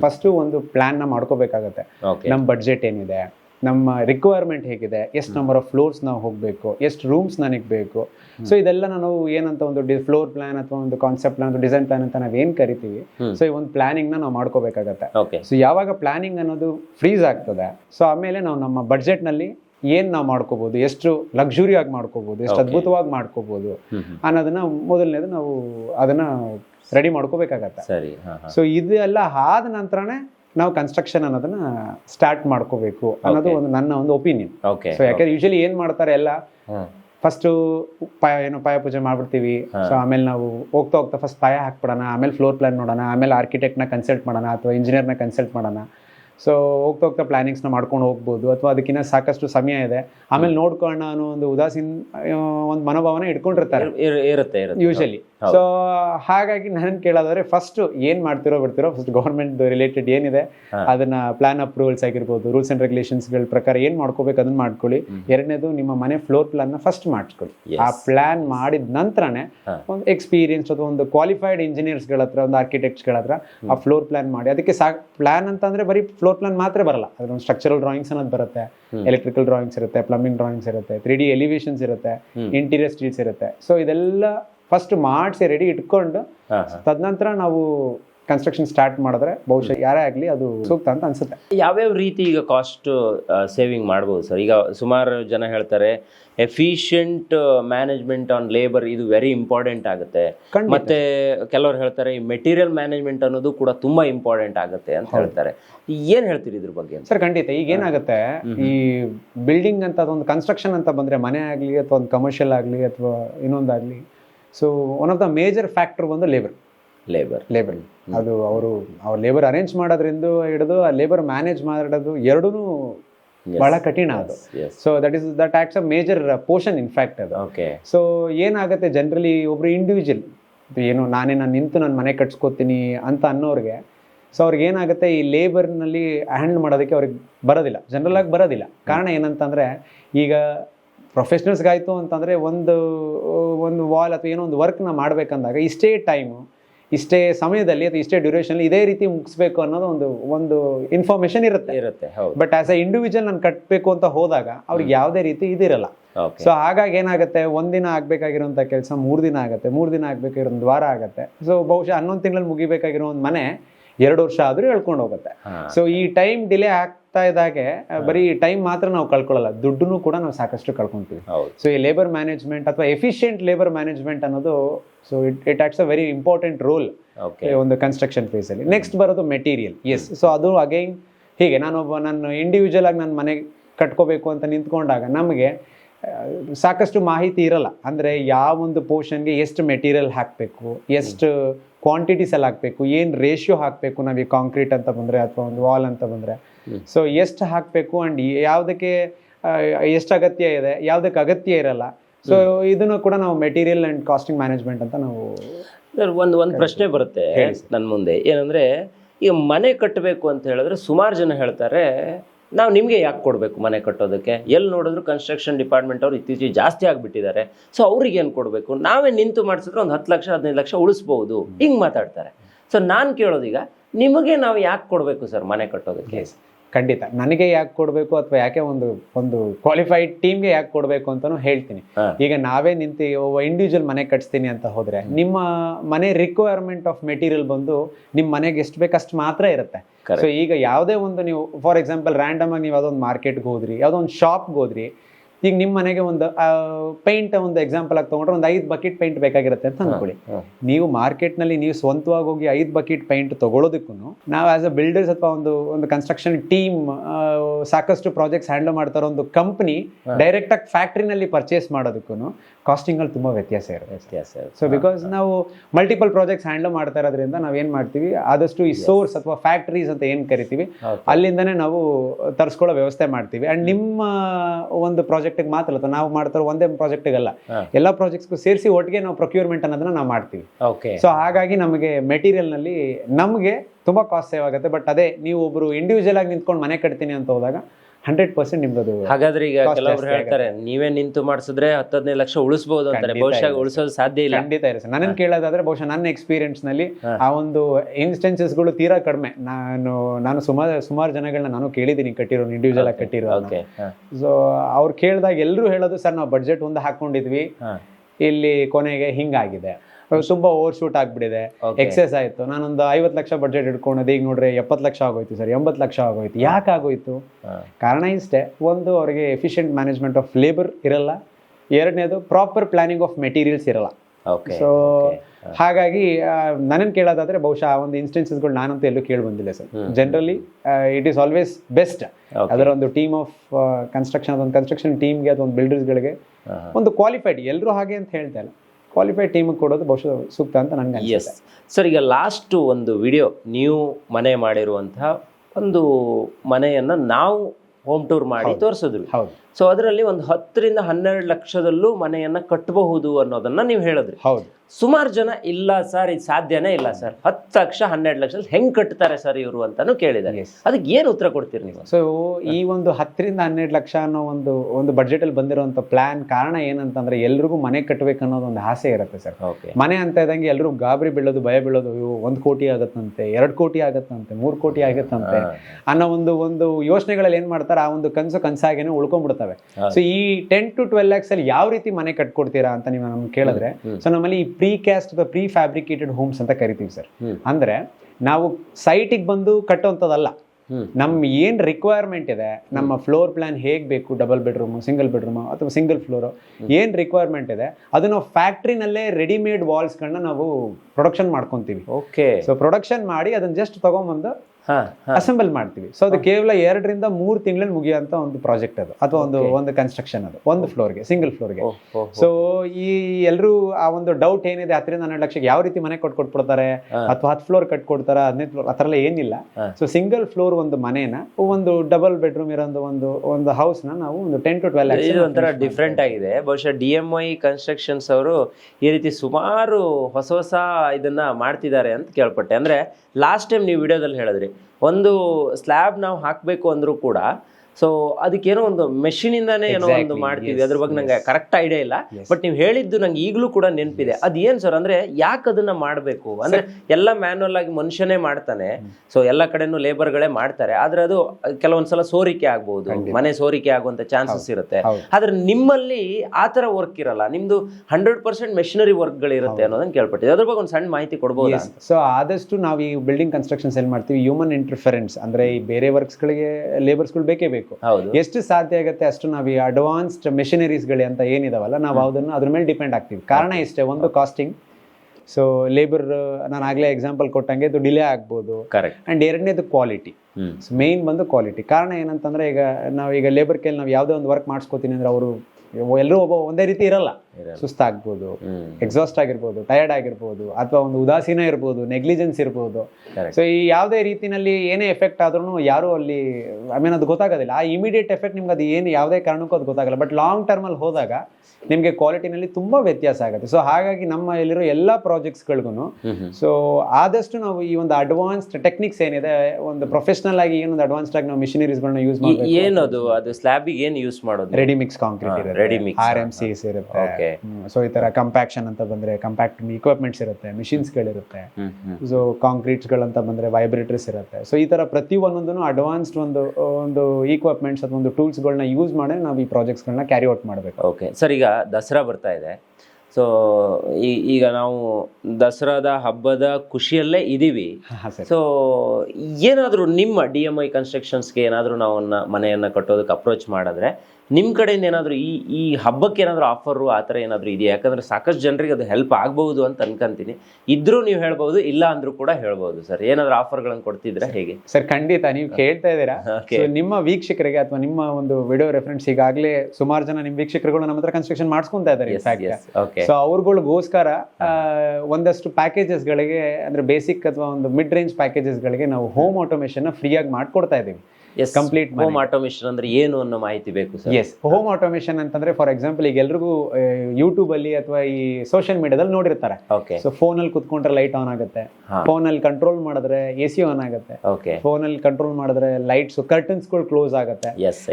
ಫಸ್ಟು ಒಂದು ಪ್ಲಾನ್ನ ಮಾಡ್ಕೋಬೇಕಾಗತ್ತೆ ನಮ್ ನಮ್ಮ ಬಡ್ಜೆಟ್ ಏನಿದೆ ನಮ್ಮ ರಿಕ್ವೈರ್ಮೆಂಟ್ ಹೇಗಿದೆ ಎಷ್ಟು ನಂಬರ್ ಆಫ್ ಫ್ಲೋರ್ಸ್ ನಾವು ಹೋಗಬೇಕು ಎಷ್ಟು ರೂಮ್ಸ್ ನನಗೆ ಬೇಕು. ಸೊ ಇದೆಲ್ಲ ನಾವು ಏನಂತ ಒಂದು ಫ್ಲೋರ್ ಪ್ಲಾನ್ ಅಥವಾ ಒಂದು ಕಾನ್ಸೆಪ್ಟ್ ಪ್ಲಾನ್ ಅಥವಾ ಡಿಸೈನ್ ಪ್ಲಾನ್ ಅಂತ ನಾವು ಏನು ಕರಿತೀವಿ. ಸೊ ಈ ಒಂದು ನ ನಾವು ಮಾಡ್ಕೋಬೇಕಾಗತ್ತೆ. ಸೊ ಯಾವಾಗ ಪ್ಲಾನಿಂಗ್ ಅನ್ನೋದು ಫ್ರೀಸ್ ಆಗ್ತದೆ ಸೊ ಆಮೇಲೆ ನಾವು ನಮ್ಮ ಬಡ್ಜೆಟ್ನಲ್ಲಿ ಏನು ನಾವು ಮಾಡ್ಕೋಬೋದು ಎಷ್ಟು ಲಕ್ಸುರಿಯಾಗಿ ಮಾಡ್ಕೋಬೋದು ಎಷ್ಟು ಅದ್ಭುತವಾಗಿ ಹ್ಮ್. ಅನ್ನೋದನ್ನ ಮೊದಲನೇದು ನಾವು ಅದನ್ನ ರೆಡಿ ಮಾಡ್ಕೋಬೇಕಾಗತ್ತೆ. ಸರಿ ಸೊ ಇದೆಲ್ಲ ಆದ ನಂತರನೇ ನಾವು ಕನ್ಸ್ಟ್ರಕ್ಷನ್ ಅನ್ನೋದನ್ನ ಸ್ಟಾರ್ಟ್ ಮಾಡ್ಕೋಬೇಕು ಅನ್ನೋದು. ಒಂದು ನನ್ನ ಒಂದು ಒಪಿನಿಯನ್ ಸೊ ಯಾಕಂದ್ರೆ ಯೂಶಲಿ ಏನ್ ಮಾಡ್ತಾರೆ ಎಲ್ಲ ಫಸ್ಟ್ ಪಾಯ ಏನೋ ಪಾಯ ಪೂಜೆ ಮಾಡ್ಬಿಡ್ತೀವಿ. ಸೊ ಆಮೇಲೆ ನಾವು ಹೋಗ್ತಾ ಹೋಗ್ತಾ ಫಸ್ಟ್ ಪಾಯ ಹಾಕ್ಬಿಡೋಣ ಆಮೇಲೆ ಫ್ಲೋರ್ ಪ್ಲಾನ್ ನೋಡೋಣ ಆಮೇಲೆ ಆರ್ಕಿಟೆಕ್ಟ್ನ ಕನ್ಸಲ್ಟ್ ಮಾಡೋಣ ಅಥವಾ ಇಂಜಿನಿಯರ್ನ ಕನ್ಸಲ್ಟ್ ಮಾಡೋಣ. ಸೊ ಹೋಗ್ತಾ ಹೋಗ್ತಾ ಪ್ಲಾನಿಂಗ್ಸ್ನ ಮಾಡ್ಕೊಂಡು ಹೋಗ್ಬೋದು. ಅಥವಾ ಅದಕ್ಕಿಂತ ಸಾಕಷ್ಟು ಸಮಯ ಇದೆ. ಆಮೇಲೆ ನೋಡ್ಕೊಳ್ಳೋಣ ಅನ್ನೋ ಒಂದು ಉದಾಸೀನ ಒಂದು ಮನೋಭಾವನೆ ಇಟ್ಕೊಂಡಿರ್ತಾರೆ. ಇರ್- ಇರ್- ಇರುತ್ತೆ ಯೂಶಲಿ. ಸೊ ಹಾಗಾಗಿ ನಾನು ಕೇಳೋದಾದ್ರೆ ಫಸ್ಟ್ ಏನ್ ಮಾಡ್ತಿರೋ ಬಿಡ್ತಿರೋ ಫಸ್ಟ್ ಗೌರ್ಮೆಂಟ್ ರಿಲೇಟೆಡ್ ಏನಿದೆ. ಅದನ್ನ ಪ್ಲಾನ್ ಅಪ್ರೂವಲ್ಸ್ ಆಗಿರ್ಬೋದು ರೂಲ್ಸ್ ಅಂಡ್ ರೆಗ್ಯುಲೇಷನ್ಸ್ಗಳ ಪ್ರಕಾರ ಏನ್ ಮಾಡ್ಕೋಬೇಕು ಅದನ್ನ ಮಾಡ್ಕೊಳ್ಳಿ. ಎರಡನೇದು ನಿಮ್ಮ ಮನೆ ಫ್ಲೋರ್ ಪ್ಲಾನ್ನ ಫಸ್ಟ್ ಮಾಡಿಸ್ಕೊಳ್ಳಿ ಆ ಪ್ಲಾನ್ ಮಾಡಿದ ನಂತರನೇ. ಒಂದು ಎಕ್ಸ್ಪೀರಿಯನ್ಸ್ ಅಥವಾ ಒಂದು ಕ್ವಾಲಿಫೈಡ್ ಇಂಜಿನಿಯರ್ಸ್ಗಳ ಹತ್ರ ಒಂದು ಆರ್ಕಿಟೆಕ್ಟ್ಸ್ಗಳ ಹತ್ರ ಆ ಫ್ಲೋರ್ ಪ್ಲಾನ್ ಮಾಡಿ. ಅದಕ್ಕೆ ಸಾ ಪ್ಲಾನ್ ಅಂತ ಅಂದ್ರೆ ಬರೀ ಫ್ಲೋರ್ ಪ್ಲಾನ್ ಮಾತ್ರ ಬರಲ್ಲ. ಅದೊಂದು ಸ್ಟ್ರಕ್ಚರಲ್ ಡ್ರಾಯಿಂಗ್ಸ್ ಅನ್ನೋದು ಬರುತ್ತೆ. ಎಲೆಕ್ಟ್ರಿಕಲ್ ಡ್ರಾಯಿಂಗ್ಸ್ ಇರುತ್ತೆ ಪ್ಲಂಬಿಂಗ್ ಡ್ರಾಯಿಂಗ್ಸ್ ಇರುತ್ತೆ ತ್ರೀ ಡಿ ಎಲಿವೇಶನ್ಸ್ ಇರುತ್ತೆ ಇಂಟೀರಿಯರ್ ಸ್ಟೀಲ್ಸ್ ಇರುತ್ತೆ. ಸೊ ಇದೆಲ್ಲ ಫಸ್ಟ್ ಮಾಡಿಸಿ ರೆಡಿ ಇಟ್ಕೊಂಡು ತದನಂತರ ನಾವು ಕನ್ಸ್ಟ್ರಕ್ಷನ್ ಸ್ಟಾರ್ಟ್ ಮಾಡಿದ್ರೆ ಬಹುಶಃ ಯಾರೇ ಆಗಲಿ ಅದು ಸೂಕ್ತ ಅಂತ ಅನ್ಸುತ್ತೆ. ಯಾವ್ಯಾವ ರೀತಿ ಈಗ ಕಾಸ್ಟ್ ಸೇವಿಂಗ್ ಮಾಡ್ಬೋದು ಸರ್? ಈಗ ಸುಮಾರು ಜನ ಹೇಳ್ತಾರೆ ಎಫಿಷಿಯಂಟ್ ಮ್ಯಾನೇಜ್ಮೆಂಟ್ ಆನ್ ಲೇಬರ್ ಇದು ವೆರಿ ಇಂಪಾರ್ಟೆಂಟ್ ಆಗುತ್ತೆ. ಮತ್ತೆ ಕೆಲವರು ಹೇಳ್ತಾರೆ ಈ ಮೆಟೀರಿಯಲ್ ಮ್ಯಾನೇಜ್ಮೆಂಟ್ ಅನ್ನೋದು ಕೂಡ ತುಂಬಾ ಇಂಪಾರ್ಟೆಂಟ್ ಆಗುತ್ತೆ ಅಂತ ಹೇಳ್ತಾರೆ. ಏನ್ ಹೇಳ್ತೀರಿ ಇದ್ರ ಬಗ್ಗೆ ಸರ್ ಖಂಡಿತ. ಈಗ ಏನಾಗುತ್ತೆ ಈ ಬಿಲ್ಡಿಂಗ್ ಅಂತ ಅದೊಂದು ಕನ್ಸ್ಟ್ರಕ್ಷನ್ ಅಂತ ಬಂದ್ರೆ ಮನೆ ಆಗಲಿ ಅಥವಾ ಒಂದು ಕಮರ್ಷಿಯಲ್ ಆಗಲಿ ಅಥವಾ ಇನ್ನೊಂದಾಗಲಿ so one of the major factor ಒಂದು ಲೇಬರ್ ಲೇಬರ್ ಲೇಬರ್ ಅದು ಅವರು ಅವ್ರ ಲೇಬರ್ ಅರೇಂಜ್ ಮಾಡೋದ್ರಿಂದ ಹಿಡಿದು ಆ ಲೇಬರ್ ಮ್ಯಾನೇಜ್ ಮಾಡೋದು ಎರಡೂ ಬಹಳ ಕಠಿಣ ಅದು. So that is that acts a major portion in fact ಅದು. ಓಕೆ ಸೊ ಏನಾಗುತ್ತೆ ಜನರಲಿ ಒಬ್ರು ಇಂಡಿವಿಜುವಲ್ ಏನು ನಾನೇ ನಾನು ನಿಂತು ನಾನು ಮನೆ ಕಟ್ಸ್ಕೊತೀನಿ ಅಂತ ಅನ್ನೋರಿಗೆ ಸೊ ಅವ್ರಿಗೆ ಏನಾಗುತ್ತೆ ಈ ಲೇಬರ್ನಲ್ಲಿ ಹ್ಯಾಂಡಲ್ ಮಾಡೋದಕ್ಕೆ ಅವ್ರಿಗೆ ಬರೋದಿಲ್ಲ. ಜನರಲ್ ಆಗಿ ಬರೋದಿಲ್ಲ. ಕಾರಣ ಏನಂತಂದರೆ ಈಗ ಪ್ರೊಫೆಷ್ನಲ್ಸ್ಗಾಯಿತು ಅಂತಂದರೆ ಒಂದು ಒಂದು ವಾಲ್ ಅಥವಾ ಏನೋ ಒಂದು ವರ್ಕ್ನ ಮಾಡಬೇಕಂದಾಗ ಇಷ್ಟೇ ಟೈಮು ಇಷ್ಟೇ ಸಮಯದಲ್ಲಿ ಅಥವಾ ಇಷ್ಟೇ ಡ್ಯೂರೇಷನ್ ಇದೇ ರೀತಿ ಮುಗಿಸ್ಬೇಕು ಅನ್ನೋದು ಒಂದು ಒಂದು ಇನ್ಫಾರ್ಮೇಷನ್ ಇರುತ್ತೆ. ಇರುತ್ತೆ ಬಟ್ ಆಸ್ ಅ ಇಂಡಿವಿಜುವಲ್ ನಾನು ಕಟ್ಟಬೇಕು ಅಂತ ಹೋದಾಗ ಅವ್ರಿಗೆ ಯಾವುದೇ ರೀತಿ ಇದಿರಲ್ಲ. ಸೊ ಹಾಗಾಗಿ ಏನಾಗುತ್ತೆ ಒಂದಿನ ಆಗ್ಬೇಕಾಗಿರೋಂಥ ಕೆಲಸ ಮೂರು ದಿನ ಆಗುತ್ತೆ ಮೂರು ದಿನ ಆಗ್ಬೇಕಾಗಿರೋ ಒಂದು ವಾರ ಆಗುತ್ತೆ. ಸೊ ಬಹುಶಃ ಹನ್ನೊಂದು ತಿಂಗಳಲ್ಲಿ ಮುಗಿಬೇಕಾಗಿರೋ ಒಂದು ಮನೆ ಎರಡು ವರ್ಷ ಆದರೂ ಹೇಳ್ಕೊಂಡು ಹೋಗುತ್ತೆ. ಸೊ ಈ ಟೈಮ್ ಡಿಲೇ ಆಗ್ತಾ ಇದ್ದಾಗೆ ಬರೀ ಟೈಮ್ ಮಾತ್ರ ನಾವು ಕಳ್ಕೊಳ್ಳಲ್ಲ ದುಡ್ಡನ್ನು ಕೂಡ ನಾವು ಸಾಕಷ್ಟು ಕಳ್ಕೊಂತೀವಿ. ಹೌದು. ಸೊ ಈ ಲೇಬರ್ ಮ್ಯಾನೇಜ್ಮೆಂಟ್ ಅಥವಾ ಎಫಿಷಿಯೆಂಟ್ ಲೇಬರ್ ಮ್ಯಾನೇಜ್ಮೆಂಟ್ ಅನ್ನೋದು so it it acts a very important role ಒಂದು ಕನ್ಸ್ಟ್ರಕ್ಷನ್ ಫೇಸಲ್ಲಿ ನೆಕ್ಸ್ಟ್ ಬರೋದು ಮೆಟೀರಿಯಲ್ ಎಸ್ ಸೊ ಅದು ಅಗೈನ್ ಹೀಗೆ ನಾನೊಬ್ಬ ನನ್ನ ಇಂಡಿವಿಜುವಲ್ ಆಗಿ ನನ್ನ ಮನೆ ಕಟ್ಕೋಬೇಕು ಅಂತ ನಿಂತ್ಕೊಂಡಾಗ ನಮಗೆ ಸಾಕಷ್ಟು ಮಾಹಿತಿ ಇರಲ್ಲ. ಅಂದರೆ ಯಾವ ಒಂದು ಪೋರ್ಷನ್ಗೆ ಎಷ್ಟು ಮೆಟೀರಿಯಲ್ ಹಾಕಬೇಕು ಎಷ್ಟು ಕ್ವಾಂಟಿಟೀಸಲ್ಲಿ ಹಾಕಬೇಕು ಏನು ರೇಷಿಯೋ ಹಾಕಬೇಕು ನಾವು ಈ ಕಾಂಕ್ರೀಟ್ ಅಂತ ಬಂದರೆ ಅಥವಾ ಒಂದು ವಾಲ್ ಅಂತ ಬಂದರೆ. ಸೊ ಎಷ್ಟು ಹಾಕಬೇಕು ಆ್ಯಂಡ್ ಯಾವುದಕ್ಕೆ ಎಷ್ಟು ಅಗತ್ಯ ಇದೆ ಯಾವುದಕ್ಕೆ ಅಗತ್ಯ ಇರಲ್ಲ. ಸೊ ಇದನ್ನು ಕೂಡ ನಾವು ಮೆಟೀರಿಯಲ್ ಆ್ಯಂಡ್ ಕಾಸ್ಟಿಂಗ್ ಮ್ಯಾನೇಜ್ಮೆಂಟ್ ಅಂತ ನಾವು ಸರ್ ಒಂದು ಒಂದು ಪ್ರಶ್ನೆ ಬರುತ್ತೆ ನನ್ನ ಮುಂದೆ. ಏನಂದ್ರೆ ಈಗ ಮನೆ ಕಟ್ಟಬೇಕು ಅಂತ ಹೇಳಿದ್ರೆ ಸುಮಾರು ಜನ ಹೇಳ್ತಾರೆ ನಾವು ನಿಮಗೆ ಯಾಕೆ ಕೊಡಬೇಕು ಮನೆ ಕಟ್ಟೋದಕ್ಕೆ? ಎಲ್ಲಿ ನೋಡಿದ್ರು ಕನ್ಸ್ಟ್ರಕ್ಷನ್ ಡಿಪಾರ್ಟ್ಮೆಂಟ್ ಅವ್ರು ಇತ್ತೀಚೆಗೆ ಜಾಸ್ತಿ ಆಗಿಬಿಟ್ಟಿದ್ದಾರೆ. ಸೊ ಅವ್ರಿಗೆ ಏನು ಕೊಡಬೇಕು? ನಾವೇ ನಿಂತು ಮಾಡಿಸಿದ್ರೆ ಒಂದು ಹತ್ತು ಲಕ್ಷ, ಹದಿನೈದು ಲಕ್ಷ ಉಳಿಸ್ಬೋದು. ಹಿಂಗೆ ಮಾತಾಡ್ತಾರೆ. ಸೊ ನಾನು ಕೇಳೋದೀಗ, ನಿಮಗೆ ನಾವು ಯಾಕೆ ಕೊಡಬೇಕು ಸರ್ ಮನೆ ಕಟ್ಟೋದಕ್ಕೆ? ಖಂಡಿತ. ನನಗೆ ಯಾಕೆ ಕೊಡಬೇಕು ಅಥವಾ ಯಾಕೆ ಒಂದು ಒಂದು ಕ್ವಾಲಿಫೈಡ್ ಟೀಮ್ಗೆ ಯಾಕೆ ಕೊಡಬೇಕು ಅಂತಾನು ಹೇಳ್ತೀನಿ. ಈಗ ನಾವೇ ನಿಂತು ಒಬ್ಬ ಇಂಡಿವಿಜುವಲ್ ಮನೆ ಕಟ್ಸ್ತೀನಿ ಅಂತ ಹೋದ್ರೆ ನಿಮ್ಮ ಮನೆ ರಿಕ್ವೈರ್ಮೆಂಟ್ ಆಫ್ ಮೆಟೀರಿಯಲ್ ಬಂದು ನಿಮ್ಮ ಮನೆಗೆ ಎಷ್ಟು ಬೇಕು ಅಷ್ಟು ಮಾತ್ರ ಇರುತ್ತೆ. ಸೊ ಈಗ ಯಾವುದೇ ಒಂದು ನೀವು ಫಾರ್ ಎಕ್ಸಾಂಪಲ್ ರ್ಯಾಂಡಮ್ ಆಗಿ ನೀವು ಯಾವುದೋ ಒಂದು ಮಾರ್ಕೆಟ್ಗೆ ಹೋದ್ರಿ ಯಾವುದೋ ಒಂದು ಶಾಪ್ಗೆ ಹೋದ್ರಿ ಈಗ ನಿಮ್ಮ ಮನೆಗೆ ಒಂದು ಪೈಂಟ್ ಒಂದು ಎಕ್ಸಾಂಪಲ್ ಆಗಿ ತೊಗೊಂಡ್ರೆ ಒಂದು ಐದು ಬಕೆಟ್ ಪೇಂಟ್ ಬೇಕಾಗಿರುತ್ತೆ ಅಂತ ಅನ್ಕೊಳ್ಳಿ ನೀವು ನೀವು ಮಾರ್ಕೆಟ್ನಲ್ಲಿ ನೀವು ಸ್ವಂತವಾಗಿ ಹೋಗಿ ಐದು ಬಕೆಟ್ ಪೇಂಟ್ ತಗೊಳ್ಳೋದಕ್ಕೂ ನಾವು ಆಸ್ ಅ ಬಿಲ್ಡರ್ಸ್ ಅಥವಾ ಒಂದು ಒಂದು ಕನ್ಸ್ಟ್ರಕ್ಷನ್ ಟೀಮ್ ಸಾಕಷ್ಟು ಪ್ರಾಜೆಕ್ಟ್ಸ್ ಹ್ಯಾಂಡಲ್ ಮಾಡ್ತಾರ ಒಂದು ಕಂಪ್ನಿ ಡೈರೆಕ್ಟ್ ಆಗಿ ಫ್ಯಾಕ್ಟ್ರಿನಲ್ಲಿ ಪರ್ಚೇಸ್ ಮಾಡೋದಕ್ಕೂ ಕಾಸ್ಟಿಂಗ್ ಅಲ್ಲಿ ತುಂಬಾ ವ್ಯತ್ಯಾಸ ಇರುತ್ತೆ. ವ್ಯತ್ಯಾಸ. ಸೊ ಬಿಕಾಸ್ ನಾವು ಮಲ್ಟಿಪಲ್ ಪ್ರಾಜೆಕ್ಟ್ಸ್ ಹ್ಯಾಂಡಲ್ ಮಾಡ್ತಾ ಇರೋದ್ರಿಂದ ನಾವೇನ್ ಮಾಡ್ತೀವಿ? ಆದಷ್ಟು ಈ ಸೋರ್ಸ್ ಅಥವಾ ಫ್ಯಾಕ್ಟ್ರೀಸ್ ಅಂತ ಏನ್ ಕರಿತೀವಿ. ಅಲ್ಲಿಂದನೇ ನಾವು ತರಿಸ್ಕೊಳ್ಳೋ ವ್ಯವಸ್ಥೆ ಮಾಡ್ತೀವಿ. ಅಂಡ್ ನಿಮ್ಮ ಒಂದು ಪ್ರಾಜೆಕ್ಟ್ಗೆ ಮಾತ್ರ ಅಲ್ಲ ನಾವು ಮಾಡ್ತಾರೋ ಒಂದೇ ಪ್ರಾಜೆಕ್ಟಿಗಲ್ಲ ಎಲ್ಲಾ ಎಲ್ಲ ಪ್ರಾಜೆಕ್ಟ್ಸ್ಗೂ ಸೇರಿಸಿ ಒಟ್ಟಿಗೆ ನಾವು ಪ್ರೊಕ್ಯೂರ್ಮೆಂಟ್ ಅನ್ನೋದನ್ನ ನಾವು ಮಾಡ್ತೀವಿ. ಓಕೆ ಸೊ ಹಾಗಾಗಿ ನಮಗೆ ಮೆಟೀರಿಯಲ್ನಲ್ಲಿ ನಮಗೆ ತುಂಬಾ ಕಾಸ್ಟ್ ಸೇವ್ ಆಗುತ್ತೆ ಬಟ್ ಅದೇ ನೀವು ಒಬ್ರು ಇಂಡಿವಿಜುವಲ್ ಆಗಿ ನಿಂತ್ಕೊಂಡು ಮನೆ ಕಟ್ತೀನಿ ಅಂತ ಹೋದಾಗ ಹಂಡ್ರೆಡ್ ಪರ್ಸೆಂಟ್ ನಿಮ್ದು ಹಾಗಾದ್ರೆ ಈಗ ಕೆಲವರು ಹೇಳ್ತಾರೆ ನೀವೇ ನಿಂತು ಮಾಡಿಸಿದ್ರೆ ಹತ್ತು ಹದಿನೈದು ಲಕ್ಷ ಉಳಿಸಬಹುದು ಅಂತಾರೆ. ಬಹುಶಃ ಉಳಿಸೋದು ಸಾಧ್ಯ ಇಲ್ಲ. ಖಂಡಿತ ಇದೆ ಸರ್. ನನ್ನ ಕೇಳೋದಾದ್ರೆ ಬಹುಶಃ ನನ್ನ ಎಕ್ಸ್ಪೀರಿಯನ್ಸ್ನಲ್ಲಿ ಆ ಒಂದು ಇನ್ಸ್ಟೆನ್ಸಸ್ಗಳು ತೀರಾ ಕಡಿಮೆ. ನಾನು ನಾನು ಸುಮಾರು ಸುಮಾರು ಜನಗಳನ್ನ ನಾನು ಕೇಳಿದ್ದೀನಿ ಕಟ್ಟಿರೋ ಇಂಡಿವಿಜುವಲ್ ಆಗಿ ಕಟ್ಟಿರೋ ಸೊ ಅವ್ರು ಕೇಳಿದಾಗ ಎಲ್ಲರೂ ಹೇಳೋದು ಸರ್ ನಾವು ಬಡ್ಜೆಟ್ ಒಂದು ಹಾಕೊಂಡಿದ್ವಿ. ಇಲ್ಲಿ ಕೊನೆಗೆ ಹಿಂಗಾಗಿದೆ. ತುಂಬಾ ಓವರ್ ಶೂಟ್ ಆಗ್ಬಿಟ್ಟಿದೆ ಎಕ್ಸಸ್ ಆಯ್ತು. ನಾನೊಂದು ಐವತ್ತು ಲಕ್ಷ ಬಜೆಟ್ ಇಟ್ಕೊಂಡಿದ್ದೆ. ಈಗ ನೋಡ್ರಿ ಎಪ್ಪತ್ತು ಲಕ್ಷ ಆಗೋಯ್ತು ಸರ್. ಎಂಬತ್ತು ಲಕ್ಷ ಆಗೋಯ್ತು. ಯಾಕೆ ಆಗೋಯ್ತು? ಕಾರಣ ಇಷ್ಟೇ ಒಂದು ಅವರಿಗೆ ಎಫಿಷಿಯೆಂಟ್ ಮ್ಯಾನೇಜ್ಮೆಂಟ್ ಆಫ್ ಲೇಬರ್ ಇರಲ್ಲ. ಎರಡನೇದು ಪ್ರಾಪರ್ ಪ್ಲಾನಿಂಗ್ ಆಫ್ ಮೆಟೀರಿಯಲ್ಸ್ ಇರಲ್ಲ. ಸೊ ಹಾಗಾಗಿ ನನ್ನನ್ನು ಕೇಳೋದಾದ್ರೆ ಬಹುಶಃ ಒಂದು ಇನ್ಸ್ಟೆನ್ಸಸ್ಗಳು ನಾನಂತೂ ಎಲ್ಲೂ ಕೇಳಿ ಬಂದಿಲ್ಲ sir. Generally it is always best ಅದರ ಒಂದು ಟೀಮ್ ಆಫ್ ಕನ್ಸ್ಟ್ರಕ್ಷನ್ ಅದೊಂದು ಕನ್ಸ್ಟ್ರಕ್ಷನ್ ಟೀಮ್ಗೆ ಅದೊಂದು ಬಿಲ್ಡರ್ಸ್ಗಳಿಗೆ ಒಂದು ಕ್ವಾಲಿಫೈಡ್ ಎಲ್ಲರೂ ಹಾಗೆ ಅಂತ ಹೇಳ್ತಾ ಇಲ್ಲ. ಕ್ವಾಲಿಫೈಡ್ ಟೀಮಿಗೆ ಕೊಡೋದು ಬಹುಶಃ ಸೂಕ್ತ ಅಂತ ನನಗೆ ಎಸ್ ಸರ್ ಈಗ ಲಾಸ್ಟ್ ಒಂದು ವಿಡಿಯೋ ನೀವು ಮನೆ ಮಾಡಿರುವಂತಹ ಒಂದು ಮನೆಯನ್ನ ನಾವು ಹೋಮ್ ಟೂರ್ ಮಾಡಿ ತೋರಿಸಿದ್ವಿ. ಹೌದು. ಸೊ ಅದರಲ್ಲಿ ಒಂದು ಹತ್ತರಿಂದ ಹನ್ನೆರಡು ಲಕ್ಷದಲ್ಲೂ ಮನೆಯನ್ನ ಕಟ್ಟಬಹುದು ಅನ್ನೋದನ್ನ ನೀವು ಹೇಳಿದ್ರಿ. ಹೌದು. ಸುಮಾರು ಜನ ಇಲ್ಲ ಸರ್ ಇದು ಸಾಧ್ಯನೇ ಇಲ್ಲ ಸರ್. ಹತ್ತು ಲಕ್ಷ ಹನ್ನೆರಡು ಲಕ್ಷ ಹೆಂಗ್ ಕಟ್ತಾರೆ ಸರ್ ಇವರು ಅಂತಾನು ಕೇಳಿದ್ದಾರೆ. ಅದಕ್ಕೆ ಏನು ಉತ್ತರ ಕೊಡ್ತೀರಿ ನೀವು? ಸೊ ಈ ಒಂದು ಹತ್ತರಿಂದ ಹನ್ನೆರಡು ಲಕ್ಷ ಅನ್ನೋ ಒಂದು ಒಂದು ಬಜೆಟ್ ಅಲ್ಲಿ ಬಂದಿರುವಂತ ಪ್ಲಾನ್ ಕಾರಣ ಏನಂತಂದ್ರೆ ಎಲ್ರಿಗೂ ಮನೆ ಕಟ್ಟಬೇಕು ಅನ್ನೋದು ಒಂದು ಆಸೆ ಇರುತ್ತೆ ಸರ್. ಓಕೆ ಮನೆ ಅಂತ ಇದ್ದಂಗೆ ಎಲ್ಲರೂ ಗಾಬರಿ ಬೀಳೋದು ಭಯ ಬೀಳೋದು ಒಂದು ಕೋಟಿ ಆಗತ್ತಂತೆ ಎರಡು ಕೋಟಿ ಆಗತ್ತಂತೆ ಮೂರು ಕೋಟಿ ಆಗತ್ತಂತೆ ಅನ್ನೋ ಒಂದು ಒಂದು ಯೋಚನೆಗಳಲ್ಲಿ ಏನ್ ಮಾಡ್ತಾರೆ ಆ ಒಂದು ಕನಸು ಕನಸಾಗೇನೆ ಉಳ್ಕೊಂಡ್ಬಿಡ್ತವೆ ಹೌದು. ಸೊ ಈ ಟೆನ್ ಟು ಟ್ವೆಲ್ ಲ್ಯಾಕ್ಸ್ ಅಲ್ಲಿ ಯಾವ ರೀತಿ ಮನೆ ಕಟ್ಕೊಡ್ತೀರಾ ಅಂತ ನೀವು ನಮ್ಗೆ ಕೇಳಿದ್ರೆ. ಸೊ ನಮ್ಮಲ್ಲಿ ಈ ಪ್ರೀ ಕ್ಯಾಸ್ಟ್ ಅಥವಾ ಪ್ರೀ ಫ್ಯಾಬ್ರಿಕೇಟೆಡ್ ಹೋಮ್ಸ್ ಅಂತ ಕರಿತೀವಿ ಸರ್. ಅಂದ್ರೆ ನಾವು ಸೈಟಿಗೆ ಬಂದು ಕಟ್ಟುವಂಥದ್ದಲ್ಲ ನಮ್ಮ ನಮ್ ಏನ್ ರಿಕ್ವೈರ್ಮೆಂಟ್ ಇದೆ ನಮ್ಮ ಫ್ಲೋರ್ ಪ್ಲಾನ್ ಹೇಗ್ ಬೇಕು ಡಬಲ್ ಬೆಡ್ರೂಮ್ ಸಿಂಗಲ್ ಬೆಡ್ರೂಮ್ ಅಥವಾ ಸಿಂಗಲ್ ಫ್ಲೋರ್ ಏನ್ ರಿಕ್ವೈರ್ಮೆಂಟ್ ಇದೆ ಅದನ್ನ ನಾವು ಫ್ಯಾಕ್ಟ್ರಿನಲ್ಲೇ ರೆಡಿಮೇಡ್ ವಾಲ್ಸ್ ಗಳನ್ನ ನಾವು ಪ್ರೊಡಕ್ಷನ್ ಮಾಡ್ಕೊಂತೀವಿ. ಓಕೆ ಸೊ ಪ್ರೊಡಕ್ಷನ್ ಮಾಡಿ ಅದನ್ನ ಜಸ್ಟ್ ತಗೊಂಬಂದು ಅಸೆಂಬಲ್ ಮಾಡ್ತೀವಿ. ಸೊ ಅದು ಕೇವಲ ಎರಡರಿಂದ ಮೂರು ತಿಂಗಳಲ್ಲಿ ಮುಗಿಯುವಂತ ಒಂದು ಪ್ರಾಜೆಕ್ಟ್ ಅದು. ಅಥವಾ ಒಂದು. ಒಂದು ಕನ್ಸ್ಟ್ರಕ್ಷನ್ ಅದು. ಒಂದು ಫ್ಲೋರ್ಗೆ ಸಿಂಗಲ್ ಫ್ಲೋರ್ಗೆ. ಸೊ ಈ ಎಲ್ಲರೂ ಆ ಒಂದು ಡೌಟ್ ಏನಿದೆ ಹತ್ತರಿಂದ ಹನ್ನೆರಡು ಲಕ್ಷಕ್ಕೆ ಯಾವ ರೀತಿ ಮನೆ ಕೊಟ್ಕೊಟ್ಬಿಡ್ತಾರೆ. ಅಥವಾ ಹತ್ತು ಫ್ಲೋರ್ ಕಟ್ಕೊಡ್ತಾರ? ಹದಿನೈದು ಫ್ಲೋರ್ ಆ ಥರ ಎಲ್ಲ ಏನಿಲ್ಲ. ಸೊ ಸಿಂಗಲ್ ಫ್ಲೋರ್ ಒಂದು ಮನೇನ ಒಂದು ಡಬಲ್ ಬೆಡ್ರೂಮ್ ಇರೋ ಒಂದು ಒಂದು ಹೌಸ್ನ ನಾವು ಒಂದು ಟೆನ್ ಟು ಟ್ವೆಲ್ ಇದು ಒಂಥರ ಡಿಫ್ರೆಂಟ್ ಆಗಿದೆ. ಬಹುಶಃ ಡಿ ಎಂ ಐ ಕನ್ಸ್ಟ್ರಕ್ಷನ್ಸ್ ಅವರು ಈ ರೀತಿ ಸುಮಾರು ಹೊಸ ಹೊಸ ಇದನ್ನ ಮಾಡ್ತಿದ್ದಾರೆ ಅಂತ ಕೇಳ್ಪಟ್ಟೆ. ಅಂದ್ರೆ ಲಾಸ್ಟ್ ಟೈಮ್ ನೀವು ವಿಡಿಯೋದಲ್ಲಿ ಹೇಳಿದ್ರಿ ಒಂದು ಸ್ಲ್ಯಾಬ್ ನಾವು ಹಾಕಬೇಕು ಅಂದ್ರೂ ಕೂಡ ಸೊ ಅದಕ್ಕೇನೋ ಒಂದು ಇಂದಾನೇ ಏನೋ ಒಂದು ಮಾಡ್ತೀವಿ ಅದ್ರ ಬಗ್ಗೆ ನಂಗೆ ಕರೆಕ್ಟ್ ಐಡಿಯಾ ಇಲ್ಲ. ಬಟ್ ನೀವು ಹೇಳಿದ್ದು ನಂಗೆ ಈಗಲೂ ಕೂಡ ನೆನಪಿದೆ. ಅದು ಏನ್ ಸರ್ ಅಂದ್ರೆ ಯಾಕೆ ಅದನ್ನ ಮಾಡಬೇಕು? ಅಂದ್ರೆ ಎಲ್ಲ ಮ್ಯಾನುವಲ್ ಆಗಿ ಮನುಷ್ಯನೇ ಮಾಡ್ತಾನೆ. ಸೊ ಎಲ್ಲ ಕಡೆನೂ ಲೇಬರ್ಗಳೇ ಮಾಡ್ತಾರೆ. ಆದ್ರೆ ಅದು ಕೆಲವೊಂದ್ಸಲ ಸೋರಿಕೆ ಆಗ್ಬಹುದು ಮನೆ ಸೋರಿಕೆ ಆಗುವಂತ ಚಾನ್ಸಸ್ ಇರುತ್ತೆ. ಆದ್ರೆ ನಿಮ್ಮಲ್ಲಿ ಆತರ ವರ್ಕ್ ಇರಲ್ಲ. ನಿಮ್ದು ಹಂಡ್ರೆಡ್ ಪರ್ಸೆಂಟ್ ಮೆಷಿನರಿ ವರ್ಕ್ಗಳಿರುತ್ತೆ ಅನ್ನೋದನ್ನ ಕೇಳ್ಪಟ್ಟಿದೆ ಅದ್ರ ಬಗ್ಗೆ ಒಂದು ಸಣ್ಣ ಮಾಹಿತಿ ಕೊಡ್ಬೋದು ಸೊ ಆದಷ್ಟು ನಾವು ಈ ಬಿಲ್ಡಿಂಗ್ ಕನ್ಸ್ಟ್ರಕ್ಷನ್ಸ್ ಏನ್ ಮಾಡ್ತೀವಿ? ಹ್ಯೂಮನ್ ಇಂಟರ್ಫರೆನ್ಸ್ ಅಂದ್ರೆ ಈ ಬೇರೆ ವರ್ಕ್ಸ್ಗಳಿಗೆ ಲೇಬರ್ಸ್ಗಳು ಬೇಕೇ ಬೇಕು. ಹೌದು. ಎಷ್ಟು ಸಾಧ್ಯ ಆಗುತ್ತೆ ಅಷ್ಟು ನಾವು ಈ ಅಡ್ವಾನ್ಸ್ಡ್ ಮೆಷಿನರೀಸ್ಗಳು ಅಂತ ಏನಿದಾವಲ್ಲ ನಾವು ಅದನ್ನು ಅದ್ರ ಮೇಲೆ ಡಿಪೆಂಡ್ ಆಗ್ತೀವಿ. ಕಾರಣ ಇಷ್ಟೇ ಒಂದು ಕಾಸ್ಟಿಂಗ್ ಸೊ ಲೇಬರ್ ನಾನು ಆಗಲೇ ಎಕ್ಸಾಂಪಲ್ ಕೊಟ್ಟಂಗೆ ಇದು ಡಿಲೇ ಆಗ್ಬೋದು. ಕರೆಕ್ಟ್ ಆ್ಯಂಡ್ ಎರಡನೇದು ಕ್ವಾಲಿಟಿ ಮೇನ್ ಬಂದು ಕ್ವಾಲಿಟಿ ಕಾರಣ ಏನಂತಂದ್ರೆ ಈಗ ನಾವು ಈಗ ಲೇಬರ್ ಕೈಲಿ ನಾವು ಯಾವುದೇ ಒಂದು ವರ್ಕ್ ಮಾಡಿಸ್ಕೋತೀನಿ ಅಂದ್ರೆ ಅವರು ಎಲ್ಲರೂ ಒಬ್ಬ ಒಂದೇ ರೀತಿ ಇರಲ್ಲ. ಸುಸ್ತಾಗ್ಬೋದು ಎಕ್ಸಾಸ್ಟ್ ಆಗಿರ್ಬೋದು ಟಯರ್ಡ್ ಆಗಿರ್ಬೋದು ಅಥವಾ ಒಂದು ಉದಾಸೀನ ಇರ್ಬೋದು ನೆಗ್ಲಿಜೆನ್ಸ್ ಇರ್ಬೋದು. ಸೊ ಈ ಯಾವುದೇ ರೀತಿಯಲ್ಲಿ ಏನೇ ಎಫೆಕ್ಟ್ ಆದ್ರೂ ಯಾರು ಅಲ್ಲಿ ಐ ಮೀನ್ ಅದು ಗೊತ್ತಾಗೋದಿಲ್ಲ. ಆ ಇಮಿಡಿಯೇಟ್ ಎಫೆಕ್ಟ್ ನಿಮ್ಗೆ ಅದು ಏನು ಯಾವುದೇ ಕಾರಣಕ್ಕೂ ಅದು ಗೊತ್ತಾಗಲ್ಲ. ಬಟ್ ಲಾಂಗ್ ಟರ್ಮಲ್ಲಿ ಹೋದಾಗ ನಿಮಗೆ ಕ್ವಾಲಿಟಿನಲ್ಲಿ ತುಂಬ ವ್ಯತ್ಯಾಸ ಆಗುತ್ತೆ. ಸೊ ಹಾಗಾಗಿ ನಮ್ಮ ಇಲ್ಲಿರೋ ಎಲ್ಲ ಪ್ರಾಜೆಕ್ಟ್ಸ್ಗಳಿಗೂ ಸೊ ಆದಷ್ಟು ನಾವು ಈ ಒಂದು ಅಡ್ವಾನ್ಸ್ಡ್ ಟೆಕ್ನಿಕ್ಸ್ ಏನಿದೆ ಒಂದು ಪ್ರೊಫೆಷನಲ್ ಆಗಿ ಏನೊಂದು ಅಡ್ವಾನ್ಸ್ಡ್ ಆಗಿ ನಾವು ಮಿಷಿನರೀಸ್ಗಳನ್ನ ಯೂಸ್ ಮಾಡಿ ಮಾಡಬೇಕು. ಏನದು ಅದು ಸ್ಲ್ಯಾಬಿಗೆ ಏನು ಯೂಸ್ ಮಾಡೋದು? Ready mix concrete ready mix. R M C ಇರುತ್ತೆ. ಸೊ ಈ ತರ ಕಂಪ್ಯಾಕ್ಷನ್ ಅಂತ ಬಂದ್ರೆ ಕಂಪ್ಯಾಕ್ಟ್ ಇಕ್ವಿಪ್ಮೆಂಟ್ಸ್ ಇರುತ್ತೆ ಮಿಷಿನ್ಸ್ ಗಳಿರುತ್ತೆ. ಸೊ ಕಾಂಕ್ರೀಟ್ಸ್ ಗಳಂತ ಬಂದ್ರೆ ವೈಬ್ರೇಟರ್ಸ್ ಇರುತ್ತೆ. ಸೊ ಈ ತರ ಪ್ರತಿ ಒಂದೊಂದನ್ನು ಅಡ್ವಾನ್ಸ್ಡ್ ಒಂದು ಒಂದು ಇಕ್ವಿಪ್ಮೆಂಟ್ಸ್ ಅಥವಾ ಒಂದು ಟೂಲ್ಸ್ ಗಳನ್ನ ಯೂಸ್ ಮಾಡಿ ನಾವು ಈ ಪ್ರಾಜೆಕ್ಟ್ಸ್ ಗಳನ್ನ ಕ್ಯಾರಿ ಔಟ್ ಮಾಡಬೇಕು. ಓಕೆ ಸರ್ ಈಗ ದಸರಾ ಬರ್ತಾ ಇದೆ. ಸೊ ಈಗ ನಾವು ದಸರಾದ ಹಬ್ಬದ ಖುಷಿಯಲ್ಲೇ ಇದ್ದೀವಿ ಸೊ ಏನಾದರೂ ನಿಮ್ಮ ಡಿ ಎಂ ಐ ಕನ್ಸ್ಟ್ರಕ್ಷನ್ಸ್ಗೆ ಏನಾದರೂ ನಾವು ಮನೆಯನ್ನು ಕಟ್ಟೋದಕ್ಕೆ ಅಪ್ರೋಚ್ ಮಾಡಿದ್ರೆ ನಿಮ್ಮ ಕಡೆಯಿಂದ ಏನಾದರೂ ಈ ಈ ಹಬ್ಬಕ್ಕೆ ಏನಾದರೂ ಆಫರು ಆ ಥರ ಏನಾದರೂ ಇದೆಯಾ? ಯಾಕಂದರೆ ಸಾಕಷ್ಟು ಜನರಿಗೆ ಅದು ಹೆಲ್ಪ್ ಆಗ್ಬೋದು ಅಂತ ಅನ್ಕೊಂತೀನಿ. ಇದ್ರೂ ನೀವು ಹೇಳ್ಬೋದು ಇಲ್ಲ ಅಂದ್ರೂ ಕೂಡ ಹೇಳ್ಬೋದು ಸರ್. ಏನಾದರೂ ಆಫರ್ಗಳನ್ನು ಕೊಡ್ತಿದ್ರೆ ಹೇಗೆ? ಸರ್ ಖಂಡಿತ. ನೀವು ಕೇಳ್ತಾ ಇದ್ದೀರಾ. ನಿಮ್ಮ ವೀಕ್ಷಕರಿಗೆ ಅಥವಾ ನಿಮ್ಮ ಒಂದು ವಿಡಿಯೋ ರೆಫರೆನ್ಸ್ ಈಗಾಗಲೇ ಸುಮಾರು ಜನ ನಿಮ್ಮ ವೀಕ್ಷಕರುಗಳು ನಮ್ಮ ಹತ್ರ ಕನ್ಸ್ಟ್ರಕ್ಷನ್ ಮಾಡಿಸ್ಕೊಂತಾ ಇದ್ದಾರೆ ಸೊ ಅವ್ರಗಳಿಗೋಸ್ಕರ ಒಂದಷ್ಟು ಪ್ಯಾಕೇಜಸ್ಗಳಿಗೆ ಅಂದ್ರೆ ಬೇಸಿಕ್ ಅಥವಾ ಒಂದು ಮಿಡ್ ರೇಂಜ್ ಪ್ಯಾಕೇಜಸ್ಗಳಿಗೆ ನಾವು ಹೋಮ್ ಆಟೋಮೇಷನ್ನ ಫ್ರೀಯಾಗಿ ಮಾಡಿಕೊಡ್ತಾ ಇದ್ದೀವಿ. ಎಸ್ complete ಹೋಮ್ ಆಟೋಮೇಷನ್ ಅಂದ್ರೆ ಏನು ಅನ್ನೋ ಮಾಹಿತಿ ಬೇಕು ಸರ್ ಎಸ್ ಹೋಮ್ ಆಟೋಮೇಷನ್ ಅಂತಂದ್ರೆ ಫಾರ್ ಎಕ್ಸಾಂಪಲ್ ಈಗ ಎಲ್ರಿಗೂ ಯೂಟ್ಯೂಬ್ ಅಲ್ಲಿ ಅಥವಾ ಈ ಸೋಷಿಯಲ್ ಮೀಡಿಯಾದಲ್ಲಿ ನೋಡಿರ್ತಾರೆ. ಓಕೆ ಸೊ ಅಲ್ಲಿ ಕುತ್ಕೊಂಡ್ರೆ ಲೈಟ್ ಆನ್ ಆಗುತ್ತೆ. ಫೋನ್ ಅಲ್ಲಿ ಕಂಟ್ರೋಲ್ ಮಾಡಿದ್ರೆ ಎ ಸಿ ಆನ್ ಆಗುತ್ತೆ. ಓಕೆ ಅಲ್ಲಿ ಕಂಟ್ರೋಲ್ ಮಾಡಿದ್ರೆ ಲೈಟ್ಸ್ ಕರ್ಟನ್ಸ್ಗಳು ಕ್ಲೋಸ್ ಆಗುತ್ತೆ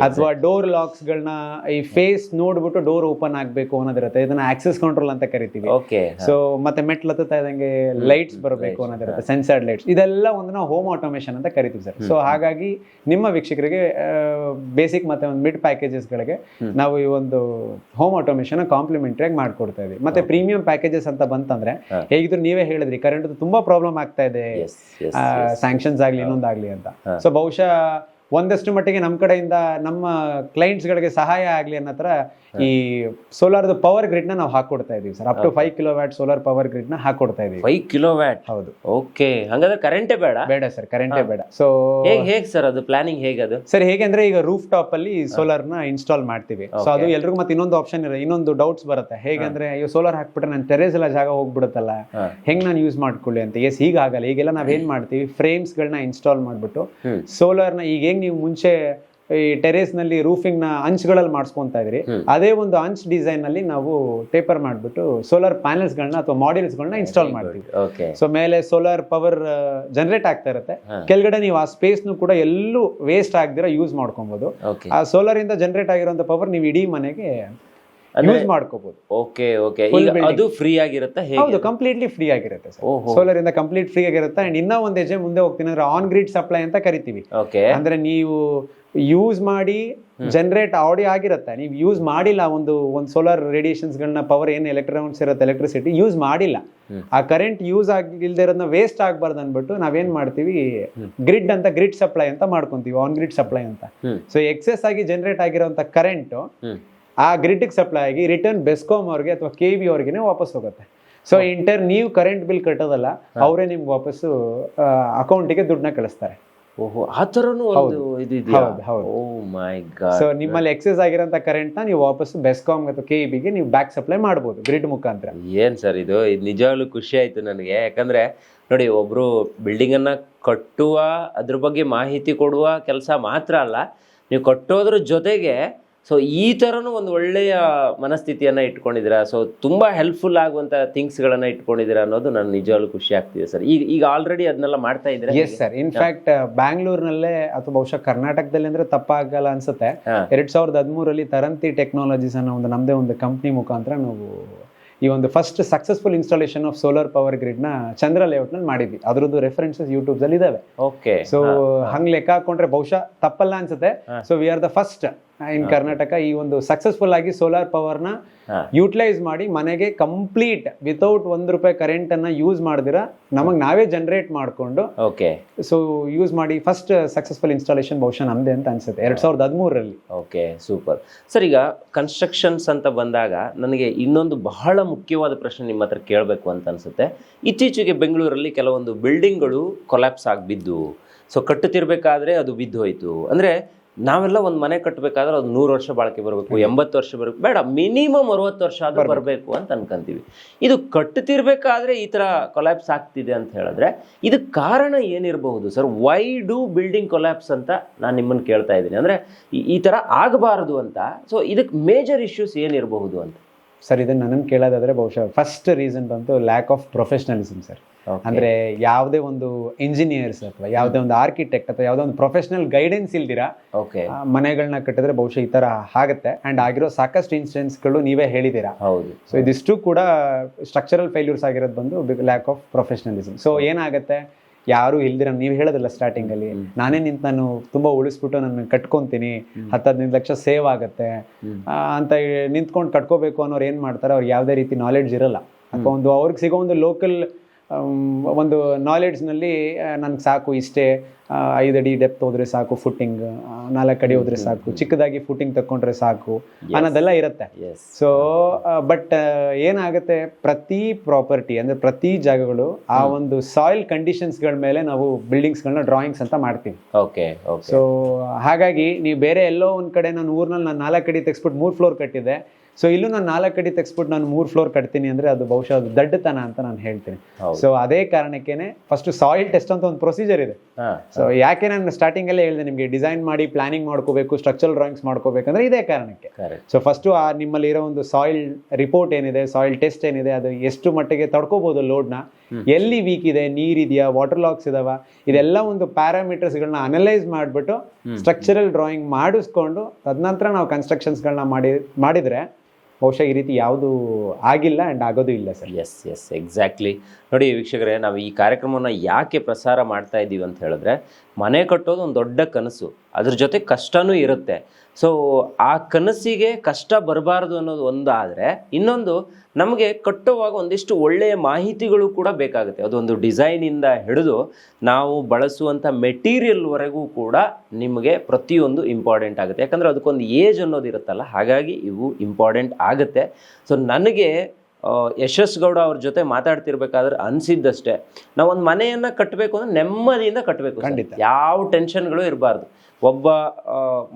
ಅಥವಾ ಡೋರ್ ಲಾಕ್ಸ್ ಗಳನ್ನ ಈ ಫೇಸ್ ನೋಡ್ಬಿಟ್ಟು ಡೋರ್ ಓಪನ್ ಆಗಬೇಕು ಅನ್ನೋದಿರುತ್ತೆ. ಇದನ್ನ ಆಕ್ಸೆಸ್ ಕಂಟ್ರೋಲ್ ಅಂತ ಕರಿತೀವಿ. ಓಕೆ ಸೊ ಮತ್ತೆ ಮೆಟ್ಲ ಹತ್ತುತ್ತಾ ಇದ್ದಂಗೆ ಲೈಟ್ಸ್ ಬರಬೇಕು ಅನ್ನೋದಿರುತ್ತೆ. ಸೆನ್ಸರ್ಡ್ ಲೈಟ್ಸ್ ಇದೆಲ್ಲ ಒಂದನ್ನ ಹೋಮ್ ಆಟೋಮೇಷನ್ ಅಂತ ಕರಿತೀವಿ ಸರ್ ಸೊ ಹಾಗಾಗಿ ನಿಮ್ಮ ವೀಕ್ಷಕರಿಗೆ ಬೇಸಿಕ್ ಮತ್ತೆ ಒಂದು ಮಿಡ್ ಪ್ಯಾಕೇಜಸ್ಗಳಿಗೆ ನಾವು ಈ ಒಂದು ಹೋಮ್ ಆಟೋಮೇಷನ್ ಕಾಂಪ್ಲಿಮೆಂಟರಿ ಆಗಿ ಮಾಡ್ಕೊಡ್ತಾ ಇದ್ದೀವಿ ಮತ್ತೆ ಪ್ರೀಮಿಯಂ ಪ್ಯಾಕೇಜಸ್ ಅಂತ ಬಂತಂದ್ರೆ. ಹೇಗಿದ್ರು ನೀವೇ ಹೇಳಿದ್ರಿ ಕರೆಂಟ್ ತುಂಬಾ ಪ್ರಾಬ್ಲಮ್ ಆಗ್ತಾ ಇದೆ. ಸ್ಯಾಂಕ್ಷನ್ಸ್ ಆಗ್ಲಿ ಇನ್ನೊಂದಾಗ್ಲಿ ಅಂತ. ಸೊ ಬಹುಶಃ ಒಂದಷ್ಟು ಮಟ್ಟಿಗೆ ನಮ್ಮ ಕಡೆಯಿಂದ ನಮ್ಮ ಕ್ಲೈಂಟ್ಸ್ಗಳಿಗೆ ಸಹಾಯ ಆಗಲಿ ಅನ್ನೋ ಥರ ಈ ಸೋಲಾರ್ ಪವರ್ ಗ್ರಿಡ್ನ ನಾವು ಹಾಕೊಡ್ತಾ ಇದೀವಿ sir. Up to five kilowatt solar power ಗ್ರಿಡ್ನ ಹಾಕೊಡ್ತಾ ಇದೀವಿ. ಫೈವ್ ಕಿಲೋ ವ್ಯಾಟ್ ಹೌದು. ಓಕೆ ಹಂಗಾದ್ರೆ ಕರೆಂಟೇ ಬೇಡ? ಬೇಡ ಸರ್ ಕರೆಂಟೇ ಬೇಡ. ಸೊ ಹೇಗ್ ಹೇಗ್ ಸರ್ ಅದು ಪ್ಲಾನಿಂಗ್ ಹೇಗೆ ಅದು? ಸರ್ ಹೇಗೆ ಅಂದ್ರೆ ಈಗ ರೂಫ್ ಟಾಪ್ ಅಲ್ಲಿ ಸೋಲಾರ್ನ ಇನ್ಸ್ಟಾಲ್ ಮಾಡ್ತೀವಿ. ಸೊ ಅದು ಎಲ್ರಿಗೂ ಮತ್ತೆ ಇನ್ನೊಂದು ಆಪ್ಷನ್ ಇರೋ ಇನ್ನೊಂದು ಡೌಟ್ಸ್ ಬರುತ್ತೆ. ಹೇಗಂದ್ರೆ ಅಯ್ಯೋ ಸೋಲಾರ್ ಹಾಕ್ಬಿಟ್ರೆ ನನ್ನ ಟೆರೇಸ್ ಎಲ್ಲ ಜಾಗ ಹೋಗ್ಬಿಡುತ್ತಲ್ಲ. ಹೆಂಗ್ ನಾನು ಯೂಸ್ ಮಾಡ್ಕೊಳ್ಳಿ ಅಂತ. ಎಸ್ ಈಗ ಆಗಲ್ಲ. ಈಗೆಲ್ಲ ನಾವೇನ್ ಮಾಡ್ತೀವಿ? ಫ್ರೇಮ್ಸ್ ಗಳನ್ನ ಇನ್ಸ್ಟಾಲ್ ಮಾಡ್ಬಿಟ್ಟು ಸೋಲಾರ್ನ ಈಗ ಹೆಂಗ್ ನೀವು ಮುಂಚೆ ಈ ಟೆರೇಸ್ನಲ್ಲಿ ರೂಫಿಂಗ್ನ ಅಂಚ್ಗಳಲ್ಲಿ ಮಾಡಿಸ್ಕೊಂತ ಇದ್ರಿ. ಅದೇ ಒಂದು ಅಂಚ್ ಡಿಸೈನ್ನಲ್ಲಿ ನಾವು ಟೇಪರ್ ಮಾಡ್ಬಿಟ್ಟು ಸೋಲಾರ್ ಪ್ಯಾನೆಲ್ಸ್ ಗಳನ್ನ ಅಥವಾ ಮಾಡ್ಯೂಲ್ಸ್ ಗಳನ್ನ ಇನ್ಸ್ಟಾಲ್ ಮಾಡ್ತೀವಿ. ಸೊ ಮೇಲೆ ಸೋಲಾರ್ ಪವರ್ ಜನರೇಟ್ ಆಗ್ತಾ ಇರುತ್ತೆ. ಕೆಳಗಡೆ ನೀವು ಆ ಸ್ಪೇಸ್ ನು ಕೂಡ ಎಲ್ಲೂ ವೇಸ್ಟ್ ಆಗದಿರ ಯೂಸ್ ಮಾಡ್ಕೊಬಹುದು ಆ ಸೋಲಾರ್ ಇಂದ ಜನರೇಟ್ ಆಗಿರುವಂತ ಪವರ್ ನೀವು ಇಡೀ ಮನೆಗೆ ಯೂಸ್ ಮಾಡ್ಕೋಬಹುದು ಓಕೆ ಓಕೆ ಈಗ ಅದು ಫ್ರೀ ಆಗಿರುತ್ತೆ? ಹೌದು ಕಂಪ್ಲೀಟ್ಲಿ ಫ್ರೀ ಆಗಿರುತ್ತೆ ಸೋಲಾರ್ ಇಂದ ಕಂಪ್ಲೀಟ್ ಫ್ರೀ ಆಗಿರುತ್ತೆ. ಅಂಡ್ ಇನ್ನ ಒಂದ್ ಹೆಜ್ಜೆ ಮುಂದೆ ಹೋಗ್ತೀನಿ ಅಂದ್ರೆ ಆನ್ ಗ್ರಿಡ್ ಸಪ್ಲೈ ಅಂತ ಕರಿತೀವಿ. ಅಂದ್ರೆ ನೀವು ಯೂಸ್ ಮಾಡಿ ಜನರೇಟ್ ಆಡಿ ಆಗಿರುತ್ತೆ. ನೀವು ಯೂಸ್ ಮಾಡಿಲ್ಲ ಒಂದು ಒಂದು ಸೋಲಾರ್ ಗಳನ್ನ ಪವರ್ ಏನು ಎಲೆಕ್ಟ್ರಾನ್ಸ್ ಇರುತ್ತೆ ಎಲೆಕ್ಟ್ರಿಸಿಟಿ ಯೂಸ್ ಮಾಡಿಲ್ಲ. ಆ ಕರೆಂಟ್ ಯೂಸ್ ಆಗಿಲ್ದೇ ಇರೋದನ್ನ ವೇಸ್ಟ್ ಆಗಬಾರ್ದು ಅಂದ್ಬಿಟ್ಟು ನಾವೇನ್ ಮಾಡ್ತೀವಿ ಗ್ರಿಡ್ ಅಂತ ಗ್ರಿಡ್ ಸಪ್ಲೈ ಅಂತ ಮಾಡ್ಕೊಂತೀವಿ ಆನ್ ಗ್ರಿಡ್ ಸಪ್ಲೈ ಅಂತ. ಸೊ ಎಕ್ಸೆಸ್ ಆಗಿ ಜನರೇಟ್ ಆಗಿರೋಂಥ ಕರೆಂಟ್ ಆ ಗ್ರಿಡ್ಗೆ ಸಪ್ಲೈ ಆಗಿ ರಿಟರ್ನ್ ಬೆಸ್ಕಾಮ್ ಅವ್ರಿಗೆ ಅಥವಾ ಕೆ ವಿ ಅವ್ರಿಗೆ ವಾಪಸ್ ಹೋಗುತ್ತೆ. ಸೊ ಇಂಟರ್ ನೀವು ಕರೆಂಟ್ ಬಿಲ್ ಕಟ್ಟೋದಲ್ಲ ಅವರೇ ನಿಮ್ಗೆ ವಾಪಸ್ಸು ಅಕೌಂಟಿಗೆ ದುಡ್ಡನ್ನ ಕಳಿಸ್ತಾರೆ. ಓಹೋ ಆ ಥರನೂ ಸೊ ನಿಮ್ಮಲ್ಲಿ ಎಕ್ಸೆಸ್ ಆಗಿರೋಂಥ ಕರೆಂಟ್ನ ನೀವು ವಾಪಸ್ ಬೆಸ್ಕಾಮ್ ಅಥವಾ ಕೆ ಬಿಗೆ ನೀವು ಬ್ಯಾಕ್ ಸಪ್ಲೈ ಮಾಡ್ಬೋದು ಗ್ರಿಡ್ ಮುಖಾಂತರ. ಏನ್ ಸರ್ ಇದು? ಇದು ನಿಜವಾಗ್ಲೂ ಖುಷಿ ಆಯ್ತು ನನಗೆ. ಯಾಕಂದ್ರೆ ನೋಡಿ ಒಬ್ರು ಬಿಲ್ಡಿಂಗ್ ಅನ್ನ ಕಟ್ಟುವ ಅದ್ರ ಬಗ್ಗೆ ಮಾಹಿತಿ ಕೊಡುವ ಕೆಲಸ ಮಾತ್ರ ಅಲ್ಲ. ನೀವು ಕಟ್ಟೋದ್ರ ಜೊತೆಗೆ ಸೊ ಈ ಥರನೂ ಒಂದು ಒಳ್ಳೆಯ ಮನಸ್ಥಿತಿಯನ್ನ ಇಟ್ಕೊಂಡಿದ್ದೀರಾ? ಸೊ ತುಂಬಾ ಹೆಲ್ಪ್ಫುಲ್ ಆಗುವಂತ ಥಿಂಗ್ಸ್ಗಳನ್ನು ಇಟ್ಕೊಂಡಿದ್ದೀರಾ ಅನ್ನೋದು ನಾನು ನಿಜವಾಗ್ಲೂ ಖುಷಿ ಆಗ್ತಿದೆ ಸರ್. ಈಗ ಈಗ ಆಲ್ರೆಡಿ ಅದನ್ನೆಲ್ಲ ಮಾಡ್ತಾ ಇದ್ದೀರಾ ಎಸ್ ಸರ್ ಇನ್ಫ್ಯಾಕ್ಟ್ ಬ್ಯಾಂಗ್ಳೂರ್ನಲ್ಲೇ ಅಥವಾ ಬಹುಶಃ ಕರ್ನಾಟಕದಲ್ಲಿ ಅಂದ್ರೆ ತಪ್ಪಾಗಲ್ಲ ಅನ್ಸುತ್ತೆ. ಎರಡು ಸಾವಿರದ ಹದಿಮೂರಲ್ಲಿ ತರಂತಿ ಟೆಕ್ನಾಲಜೀಸ್ ಅನ್ನೋ ಒಂದು ನಮ್ಮದೇ ಒಂದು ಕಂಪ್ನಿ ಮುಖಾಂತರ ನಾವು ಈ ಒಂದು first successful installation of solar power ಗ್ರಿಡ್ನ Chandra ಲೇಔಟ್ನಲ್ಲಿ ಮಾಡಿದ್ವಿ. ಅದರದ್ದು ರೆಫರೆನ್ಸಸ್ ಯೂಟ್ಯೂಬ್ಸಲ್ಲಿ ಇದಾವೆ. ಓಕೆ ಸೊ ಹಂಗ್ ಲೆಕ್ಕ ಹಾಕೊಂಡ್ರೆ ಬಹುಶಃ ತಪ್ಪಲ್ಲ ಅನ್ಸುತ್ತೆ. So we are the first in Karnataka ಈ ಒಂದು ಸಕ್ಸಸ್ಫುಲ್ ಆಗಿ ಸೋಲಾರ್ ಪವರ್ನ ನ ಯೂಟಿಲೈಸ್ ಮಾಡಿ ಮನೆಗೆ ಕಂಪ್ಲೀಟ್ ವಿತೌಟ್ ಒಂದ್ ರೂಪಾಯಿ ಕರೆಂಟ್ ಅನ್ನ ಯೂಸ್ ಮಾಡಿದಿರ ನಮಗ್ ನಾವೇ ಜನರೇಟ್ ಮಾಡ್ಕೊಂಡು ಓಕೆ ಸೊ ಯೂಸ್ ಮಾಡಿ ಫಸ್ಟ್ ಸಕ್ಸಸ್ಫುಲ್ ಇನ್ಸ್ಟಾಲೇಷನ್ ಬಹುಶಃ ನಮ್ದೆ ಅಂತ ಅನ್ಸುತ್ತೆ ಎರಡ್ ಸಾವಿರದ ಹದಿಮೂರರಲ್ಲಿ. ಓಕೆ ಸೂಪರ್ ಸರ್ ಈಗ ಕನ್ಸ್ಟ್ರಕ್ಷನ್ಸ್ ಅಂತ ಬಂದಾಗ ನನಗೆ ಇನ್ನೊಂದು ಬಹಳ ಮುಖ್ಯವಾದ ಪ್ರಶ್ನೆ ನಿಮ್ಮ ಹತ್ರ ಕೇಳಬೇಕು ಅಂತ ಅನ್ಸುತ್ತೆ. ಇತ್ತೀಚೆಗೆ ಬೆಂಗಳೂರಲ್ಲಿ ಕೆಲವೊಂದು ಬಿಲ್ಡಿಂಗ್ಗಳು ಕೊಲ್ಯಾಪ್ಸ್ ಆಗಿ ಬಿದ್ದು ಸೊ ಕಟ್ಟುತ್ತಿರ್ಬೇಕಾದ್ರೆ ಅದು ಬಿದ್ದು ಹೋಯ್ತು. ಅಂದರೆ ನಾವೆಲ್ಲ ಒಂದು ಮನೆ ಕಟ್ಟಬೇಕಾದ್ರೆ ಅದು ನೂರು ವರ್ಷ ಬಾಳಿಕೆ ಬರಬೇಕು ಎಂಬತ್ತು ವರ್ಷ ಬರಬೇಕು. ಬೇಡ ಮಿನಿಮಮ್ ಅರವತ್ತು ವರ್ಷ ಆದರೂ ಬರಬೇಕು. ಅಂತ ಅನ್ಕೊಂತೀವಿ. ಇದು ಕಟ್ಟುತ್ತಿರ್ಬೇಕಾದ್ರೆ ಈ ಥರ ಕೊಲ್ಯಾಪ್ಸ್ ಆಗ್ತಿದೆ ಅಂತ ಹೇಳಿದ್ರೆ ಇದಕ್ಕೆ ಕಾರಣ ಏನಿರಬಹುದು? Sir why do building collapse ಅಂತ ನಾನು ನಿಮ್ಮನ್ನು ಕೇಳ್ತಾ ಇದ್ದೀನಿ. ಅಂದರೆ ಈ ಥರ ಆಗಬಾರದು ಅಂತ. ಸೊ ಇದಕ್ಕೆ ಮೇಜರ್ ಇಶ್ಯೂಸ್ ಏನಿರಬಹುದು ಅಂತ? ಸರ್ ಇದನ್ನ ನನ್ನನ್ನು ಕೇಳೋದಾದ್ರೆ ಬಹುಶಃ ಫಸ್ಟ್ ರೀಸನ್ ಬಂತು ಲ್ಯಾಕ್ ಆಫ್ ಪ್ರೊಫೆಷ್ನಲಿಸಮ್ ಸರ್ ಅಂದ್ರೆ ಯಾವುದೇ ಒಂದು ಇಂಜಿನಿಯರ್ಸ್ ಅಥವಾ ಯಾವುದೇ ಒಂದು ಆರ್ಕಿಟೆಕ್ಟ್ ಅಥವಾ ಯಾವುದೇ ಒಂದು ಪ್ರೊಫೆಷನಲ್ ಗೈಡೆನ್ಸ್ ಇಲ್ದಿರಾ ಮನೆಗಳನ್ನ ಕಟ್ಟಿದ್ರೆ ಬಹುಶಃ ಈ ತರ ಆಗುತ್ತೆ. ಅಂಡ್ ಆಗಿರೋ ಸಾಕಷ್ಟು ಇನ್ಸಿಡೆಂಟ್ಸ್ಗಳು ನೀವೇ ಹೇಳಿದ್ದೀರಾ ಹೌದು. ಸೊ ಇದಿಷ್ಟು ಕೂಡ ಸ್ಟ್ರಕ್ಚರಲ್ ಫೇಲ್ಯೂರ್ಸ್ ಆಗಿರೋದು ಬಂದು ಲ್ಯಾಕ್ ಆಫ್ ಪ್ರೊಫೆಷನಲಿಸಮ್ ಸೊ ಏನಾಗುತ್ತೆ? ಯಾರು ಇಲ್ದಿರ ನೀವು ಹೇಳೋದಿಲ್ಲ ಸ್ಟಾರ್ಟಿಂಗ್ ಅಲ್ಲಿ ನಾನೇ ನಿಂತ ನಾನು ತುಂಬಾ ಉಳಿಸ್ಬಿಟ್ಟು ನಾನು ಕಟ್ಕೊಂತೀನಿ ಹತ್ತು ಹದಿನೈದು ಲಕ್ಷ ಸೇವ್ ಆಗುತ್ತೆ. ಅಂತ ನಿಂತ್ಕೊಂಡು ಕಟ್ಕೋಬೇಕು ಅನ್ನೋರು ಏನ್ ಮಾಡ್ತಾರೆ? ಅವ್ರಿಗೆ ಯಾವುದೇ ರೀತಿ ನಾಲೆಡ್ಜ್ ಇರಲ್ಲ. ಅಥವಾ ಒಂದು ಅವ್ರಿಗೆ ಸಿಗೋ ಒಂದು ಲೋಕಲ್ ಒಂದು ನಾಲೆಡ್ಜ್ನಲ್ಲಿ ನನಗೆ ಸಾಕು ಇಷ್ಟೇ. ಐದು ಅಡಿ ಡೆಪ್ತ್ ಹೋದ್ರೆ ಸಾಕು ಫುಟ್ಟಿಂಗ್ ನಾಲ್ಕು ಅಡಿ ಹೋದ್ರೆ ಸಾಕು ಚಿಕ್ಕದಾಗಿ ಫುಟ್ಟಿಂಗ್ ತಕೊಂಡ್ರೆ ಸಾಕು ಅನ್ನೋದೆಲ್ಲ ಇರುತ್ತೆ. ಸೊ ಬಟ್ ಏನಾಗುತ್ತೆ ಪ್ರತಿ ಪ್ರಾಪರ್ಟಿ ಅಂದ್ರೆ ಪ್ರತಿ ಜಾಗಗಳು ಆ ಒಂದು ಸಾಯಿಲ್ ಕಂಡೀಷನ್ಸ್ಗಳ ಮೇಲೆ ನಾವು ಬಿಲ್ಡಿಂಗ್ಸ್ಗಳನ್ನ ಡ್ರಾಯಿಂಗ್ಸ್ ಅಂತ ಮಾಡ್ತೀವಿ. ಓಕೆ ಸೊ ಹಾಗಾಗಿ ನೀವು ಬೇರೆ ಎಲ್ಲೋ ಒಂದ್ ಕಡೆ ನಾನು ಊರ್ನಲ್ಲಿ ನಾನು ನಾಲ್ಕು ಅಡಿ ತೆಗ್ಸ್ಬಿಟ್ಟು ಮೂರು ಫ್ಲೋರ್ ಕಟ್ಟಿದೆ ಸೊ ಇಲ್ಲೂ ನಾನು ನಾಲ್ಕು ಅಡಿ ತೆಗ್ಸ್ಬಿಟ್ಟು ನಾನು ಮೂರು ಫ್ಲೋರ್ ಕಟ್ತೀನಿ ಅಂದ್ರೆ ಅದು ಬಹುಶಃ ಅದು ದಡ್ಡತನ ಅಂತ ನಾನು ಹೇಳ್ತೀನಿ. ಸೊ ಅದೇ ಕಾರಣಕ್ಕೇನೆ ಫಸ್ಟ್ ಸಾಯಿಲ್ ಟೆಸ್ಟ್ ಅಂತ ಒಂದು ಪ್ರೊಸೀಜರ್ ಇದೆ. ಸೊ ಯಾಕೆ ನಾನು ಸ್ಟಾರ್ಟಿಂಗ್ ಅಲ್ಲೇ ಹೇಳಿದೆ ನಿಮಗೆ ಡಿಸೈನ್ ಮಾಡಿ ಪ್ಲಾನಿಂಗ್ ಮಾಡ್ಕೋಬೇಕು ಸ್ಟ್ರಕ್ಚರಲ್ ಡ್ರಾಯಿಂಗ್ಸ್ ಮಾಡ್ಕೋಬೇಕಂದ್ರೆ ಇದೇ ಕಾರಣಕ್ಕೆ. ಸೊ ಫಸ್ಟು ಆ ನಿಮ್ಮಲ್ಲಿ ಇರೋ ಒಂದು ಸಾಯಿಲ್ ರಿಪೋರ್ಟ್ ಏನಿದೆ ಸಾಯಿಲ್ ಟೆಸ್ಟ್ ಏನಿದೆ ಅದು ಎಷ್ಟು ಮಟ್ಟಿಗೆ ತಡ್ಕೋಬಹುದು ಲೋಡ್ನ ಎಲ್ಲಿ ವೀಕ್ ಇದೆ ನೀರಿದೆಯಾ ವಾಟರ್ ಲಾಕ್ಸ್ ಇದಾವ? ಇದೆಲ್ಲ ಒಂದು ಪ್ಯಾರಾಮೀಟರ್ಸ್ಗಳನ್ನ ಅನಲೈಸ್ ಮಾಡಿಬಿಟ್ಟು ಸ್ಟ್ರಕ್ಚರಲ್ ಡ್ರಾಯಿಂಗ್ ಮಾಡಿಸ್ಕೊಂಡು ತದನಂತರ ನಾವು ಕನ್ಸ್ಟ್ರಕ್ಷನ್ಸ್ಗಳನ್ನ ಮಾಡಿ ಮಾಡಿದರೆ ಬಹುಶಃ ಈ ರೀತಿ ಯಾವುದು ಆಗಿಲ್ಲ ಆ್ಯಂಡ್ ಆಗೋದು ಇಲ್ಲ, ಸರ್. ಎಸ್ ಎಸ್ ಎಕ್ಸಾಕ್ಟ್ಲಿ ನೋಡಿ ವೀಕ್ಷಕರೇ, ನಾವು ಈ ಕಾರ್ಯಕ್ರಮವನ್ನು ಯಾಕೆ ಪ್ರಸಾರ ಮಾಡ್ತಾ ಇದ್ದೀವಿ ಅಂತ ಹೇಳಿದ್ರೆ, ಮನೆ ಕಟ್ಟೋದು ಒಂದು ದೊಡ್ಡ ಕನಸು. ಅದ್ರ ಜೊತೆ ಕಷ್ಟನೂ ಇರುತ್ತೆ. ಸೊ ಆ ಕನಸಿಗೆ ಕಷ್ಟ ಬರಬಾರ್ದು ಅನ್ನೋದು ಒಂದು ಆದರೆ ಇನ್ನೊಂದು ನಮಗೆ ಕಟ್ಟುವಾಗ ಒಂದಿಷ್ಟು ಒಳ್ಳೆಯ ಮಾಹಿತಿಗಳು ಕೂಡ ಬೇಕಾಗುತ್ತೆ. ಅದೊಂದು ಡಿಸೈನಿಂದ ಹಿಡಿದು ನಾವು ಬಳಸುವಂಥ ಮೆಟೀರಿಯಲ್ವರೆಗೂ ಕೂಡ ನಿಮಗೆ ಪ್ರತಿಯೊಂದು ಇಂಪಾರ್ಟೆಂಟ್ ಆಗುತ್ತೆ. ಯಾಕಂದರೆ ಅದಕ್ಕೊಂದು ಏಜ್ ಅನ್ನೋದು ಇರುತ್ತಲ್ಲ ಹಾಗಾಗಿ ಇವು ಇಂಪಾರ್ಟೆಂಟ್ ಆಗುತ್ತೆ. ಸೊ ನನಗೆ ಯಶಸ್ ಗೌಡ ಅವ್ರ ಜೊತೆ ಮಾತಾಡ್ತಿರ್ಬೇಕಾದ್ರೆ ಅನಿಸಿದ್ದಷ್ಟೇ ನಾವು ಒಂದು ಮನೆಯನ್ನು ಕಟ್ಟಬೇಕು ಅಂದರೆ ನೆಮ್ಮದಿಯಿಂದ ಕಟ್ಟಬೇಕು ಖಂಡಿತ. ಯಾವ ಟೆನ್ಷನ್ಗಳು ಇರಬಾರ್ದು. ಒಬ್ಬ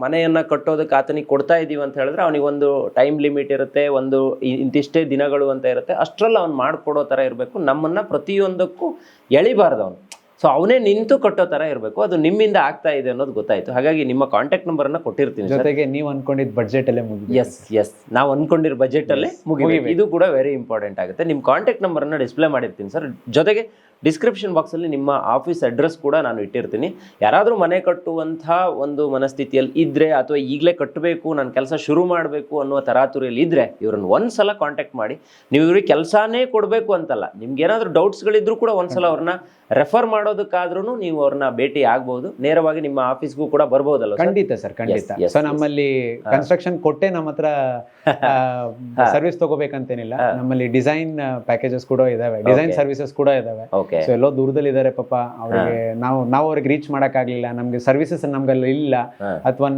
ಮನೆಯನ್ನು ಕಟ್ಟೋದಕ್ಕೆ ಆತನಿಗೆ ಕೊಡ್ತಾ ಇದೀವಿ ಅಂತ ಹೇಳಿದ್ರೆ ಅವನಿಗೆ ಒಂದು ಟೈಮ್ ಲಿಮಿಟ್ ಇರುತ್ತೆ, ಒಂದು ಇಂತಿಷ್ಟೇ ದಿನಗಳು ಅಂತ ಇರುತ್ತೆ. ಅಷ್ಟರಲ್ಲಿ ಅವ್ನು ಮಾಡಿಕೊಡೋ ಥರ ಇರಬೇಕು. ನಮ್ಮನ್ನು ಪ್ರತಿಯೊಂದಕ್ಕೂ ಎಳಿಬಾರ್ದು ಅವನು. ಸೊ ಅವನೇ ನಿಂತು ಕಟ್ಟೋ ಥರ ಇರಬೇಕು. ಅದು ನಿಮ್ಮಿಂದ ಆಗ್ತಾ ಇದೆ ಅನ್ನೋದು ಗೊತ್ತಾಯ್ತು. ಹಾಗಾಗಿ ನಿಮ್ಮ ಕಾಂಟ್ಯಾಕ್ಟ್ ನಂಬರನ್ನ ಕೊಟ್ಟಿರ್ತೀನಿ ಸರ್. ಜೊತೆಗೆ ನೀವು ಅನ್ಕೊಂಡಿದ್ದ ಬಜೆಟ್ ಅಲ್ಲೇ ಮುಗಿದು ಎಸ್ ಎಸ್ ನಾವು ಅನ್ಕೊಂಡಿರೋ ಬಜೆಟ್ ಅಲ್ಲೇ ಮುಗಿಬೇಕು. ಇದು ಕೂಡ ವೆರಿ ಇಂಪಾರ್ಟೆಂಟ್ ಆಗುತ್ತೆ. ನಿಮ್ಮ ಕಾಂಟ್ಯಾಕ್ಟ್ ನಂಬರನ್ನು ಡಿಸ್ಪ್ಲೇ ಮಾಡಿರ್ತೀನಿ ಸರ್. ಜೊತೆಗೆ ಡಿಸ್ಕ್ರಿಪ್ಷನ್ ಬಾಕ್ಸಲ್ಲಿ ನಿಮ್ಮ ಆಫೀಸ್ ಅಡ್ರೆಸ್ ಕೂಡ ನಾನು ಇಟ್ಟಿರ್ತೀನಿ. ಯಾರಾದರೂ ಮನೆ ಕಟ್ಟುವಂತಹ ಒಂದು ಮನಸ್ಥಿತಿಯಲ್ಲಿ ಇದ್ರೆ ಅಥವಾ ಈಗಲೇ ಕಟ್ಟಬೇಕು ನಾನು ಕೆಲಸ ಶುರು ಮಾಡಬೇಕು ಅನ್ನುವ ತರಾತುರಿಯಲ್ಲಿ ಇದ್ರೆ ಇವ್ರನ್ನ ಒಂದ್ಸಲ ಕಾಂಟ್ಯಾಕ್ಟ್ ಮಾಡಿ. ನೀವು ಇವ್ರಿಗೆ ಕೆಲಸನೇ ಕೊಡಬೇಕು ಅಂತಲ್ಲ. ನಿಮ್ಗೆ ಏನಾದರೂ ಡೌಟ್ಸ್ಗಳಿದ್ರೂ ಕೂಡ ಒಂದ್ಸಲ ಅವ್ರನ್ನ ರೆಫರ್ ಮಾಡೋದಕ್ಕಾದ್ರೂ ನೀವು ಅವ್ರನ್ನ ಭೇಟಿ ಆಗ್ಬಹುದು ನೇರವಾಗಿ ನಿಮ್ಮ ಆಫೀಸ್ಗೂ ಕೂಡ ಬರ್ಬೋದಲ್ಲ ಖಂಡಿತ ಸರ್ ಖಂಡಿತ. ಸೊ ನಮ್ಮಲ್ಲಿ ಕನ್ಸ್ಟ್ರಕ್ಷನ್ ಕೊಟ್ಟೆ ನಮ್ಮ ಹತ್ರ ಸರ್ವಿಸ್ ತಗೋಬೇಕಂತೇನಿಲ್ಲ. ನಮ್ಮಲ್ಲಿ ಡಿಸೈನ್ ಪ್ಯಾಕೇಜಸ್ ಕೂಡ ಇದಾವೆ. ಡಿಸೈನ್. ಸರ್ವಿಸಸ್ ಕೂಡ ಇದಾವೆ. ಸೊ ಎಲ್ಲೋ ದೂರದಲ್ಲಿ ಇದಾರೆ ಪಾಪ ಅವ್ರಿಗೆ ನಾವು ನಾವು ಅವ್ರಿಗೆ ರೀಚ್ ಮಾಡೋಕ್ಕಾಗಲಿಲ್ಲ. ನಮಗೆ ಸರ್ವಿಸಸ್ ನಮ್ಗಲ್ಲಿ ಇಲ್ಲ. ಅಥವಾ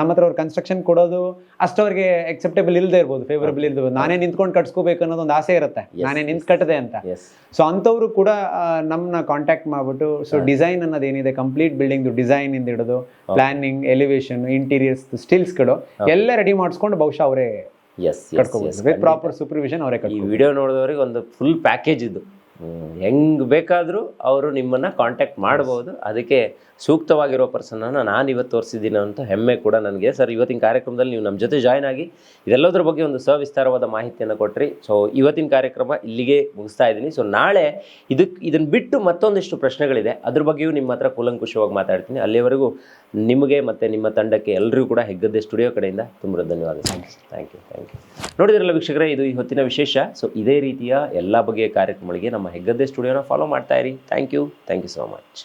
ನಮ್ಮ ಹತ್ರ ಅವ್ರ ಕನ್ಸ್ಟ್ರಕ್ಷನ್ ಕೊಡೋದು ಅಷ್ಟು ಅವ್ರಿಗೆ ಅಕ್ಸೆಪ್ಟೇಬಲ್ ಇಲ್ಲದೆ ಇರ್ಬೋದು ಫೇವರಬಲ್ ಇರ್ಬೋದು. ನಾನೇ ನಿಂತ್ಕೊಂಡು ಕಟ್ಸ್ಕೋಬೇಕು ಅನ್ನೋದು ಒಂದು ಆಸೆ ಇರುತ್ತೆ. ನಾನೇ ನಿಂತ್ ಕಟ್ಟದೆ ಅಂತ. ಸೊ ಅಂಥವ್ರು ಕೂಡ ನಮ್ಮನ್ನ ಕಾಂಟ್ಯಾಕ್ಟ್ ಮಾಡ್ಬಿಟ್ಟು ಸೊ ಡಿಸೈನ್ ಅನ್ನೋದು ಏನಿದೆ? ಕಂಪ್ಲೀಟ್ ಬಿಲ್ಡಿಂಗ್ ಡಿಸೈನ್ ಇಂದ ಹಿಡಿದು ಪ್ಲಾನಿಂಗ್ ಎಲಿವೇಶನ್ ಇಂಟೀರಿಯರ್ಸ್ ಸ್ಟಿಲ್ಸ್ಗಳು ಎಲ್ಲ ರೆಡಿ ಮಾಡಿಸ್ಕೊಂಡು ಬಹುಶಃ ಅವರೇ ಎಸ್ ಪ್ರಾಪರ್ ಸೂಪರ್ವಿಷನ್ ಅವರೇ ಈ ವಿಡಿಯೋ ನೋಡಿದವರಿಗೆ ಒಂದು ಫುಲ್ ಪ್ಯಾಕೇಜ್ ಇದು. ಹೆಂಗ್ ಬೇಕಾದರೂ ಅವರು ನಿಮ್ಮನ್ನು ಕಾಂಟ್ಯಾಕ್ಟ್ ಮಾಡ್ಬೋದು. ಅದಕ್ಕೆ ಸೂಕ್ತವಾಗಿರೋ ಪರ್ಸನನ್ನು ನಾನು ಇವತ್ತು ತೋರಿಸಿದ್ದೀನಿ ಅಂತ ಹೆಮ್ಮೆ ಕೂಡ ನನಗೆ. ಸರ್ ಇವತ್ತಿನ ಕಾರ್ಯಕ್ರಮದಲ್ಲಿ ನೀವು ನಮ್ಮ ಜೊತೆ ಜಾಯ್ನ್ ಆಗಿ ಇದೆಲ್ಲದರ ಬಗ್ಗೆ ಒಂದು ಸವಿಸ್ತಾರವಾದ ಮಾಹಿತಿಯನ್ನು ಕೊಟ್ರಿ. ಸೊ ಇವತ್ತಿನ ಕಾರ್ಯಕ್ರಮ ಇಲ್ಲಿಗೆ ಮುಗಿಸ್ತಾ ಇದ್ದೀನಿ. ಸೊ ನಾಳೆ ಇದಕ್ಕೆ ಇದನ್ನು ಬಿಟ್ಟು ಮತ್ತೊಂದಿಷ್ಟು ಪ್ರಶ್ನೆಗಳಿದೆ. ಅದ್ರ ಬಗ್ಗೆಯೂ ನಿಮ್ಮ ಹತ್ರ ಕೂಲಂಕುಷವಾಗಿ ಮಾತಾಡ್ತೀನಿ. ಅಲ್ಲಿವರೆಗೂ ನಿಮಗೆ ಮತ್ತು ನಿಮ್ಮ ತಂಡಕ್ಕೆ ಎಲ್ಲರಿಗೂ ಕೂಡ ಹೆಗ್ಗದ್ದೆ ಸ್ಟುಡಿಯೋ ಕಡೆಯಿಂದ ತುಂಬ ಧನ್ಯವಾದ thank you thank you thank you ನೋಡಿದ್ರಲ್ಲ ವೀಕ್ಷಕರೇ ಇದು ಈ ಹೊತ್ತಿನ ವಿಶೇಷ. ಸೊ ಇದೇ ರೀತಿಯ ಎಲ್ಲ ಬಗೆಯ ಕಾರ್ಯಕ್ರಮಗಳಿಗೆ ನಮ್ಮ ಹೆಗ್ಗದ್ದೆ ಸ್ಟುಡಿಯೋನ ಫಾಲೋ ಮಾಡ್ತಾ ಇರಿ. Thank you thank you so much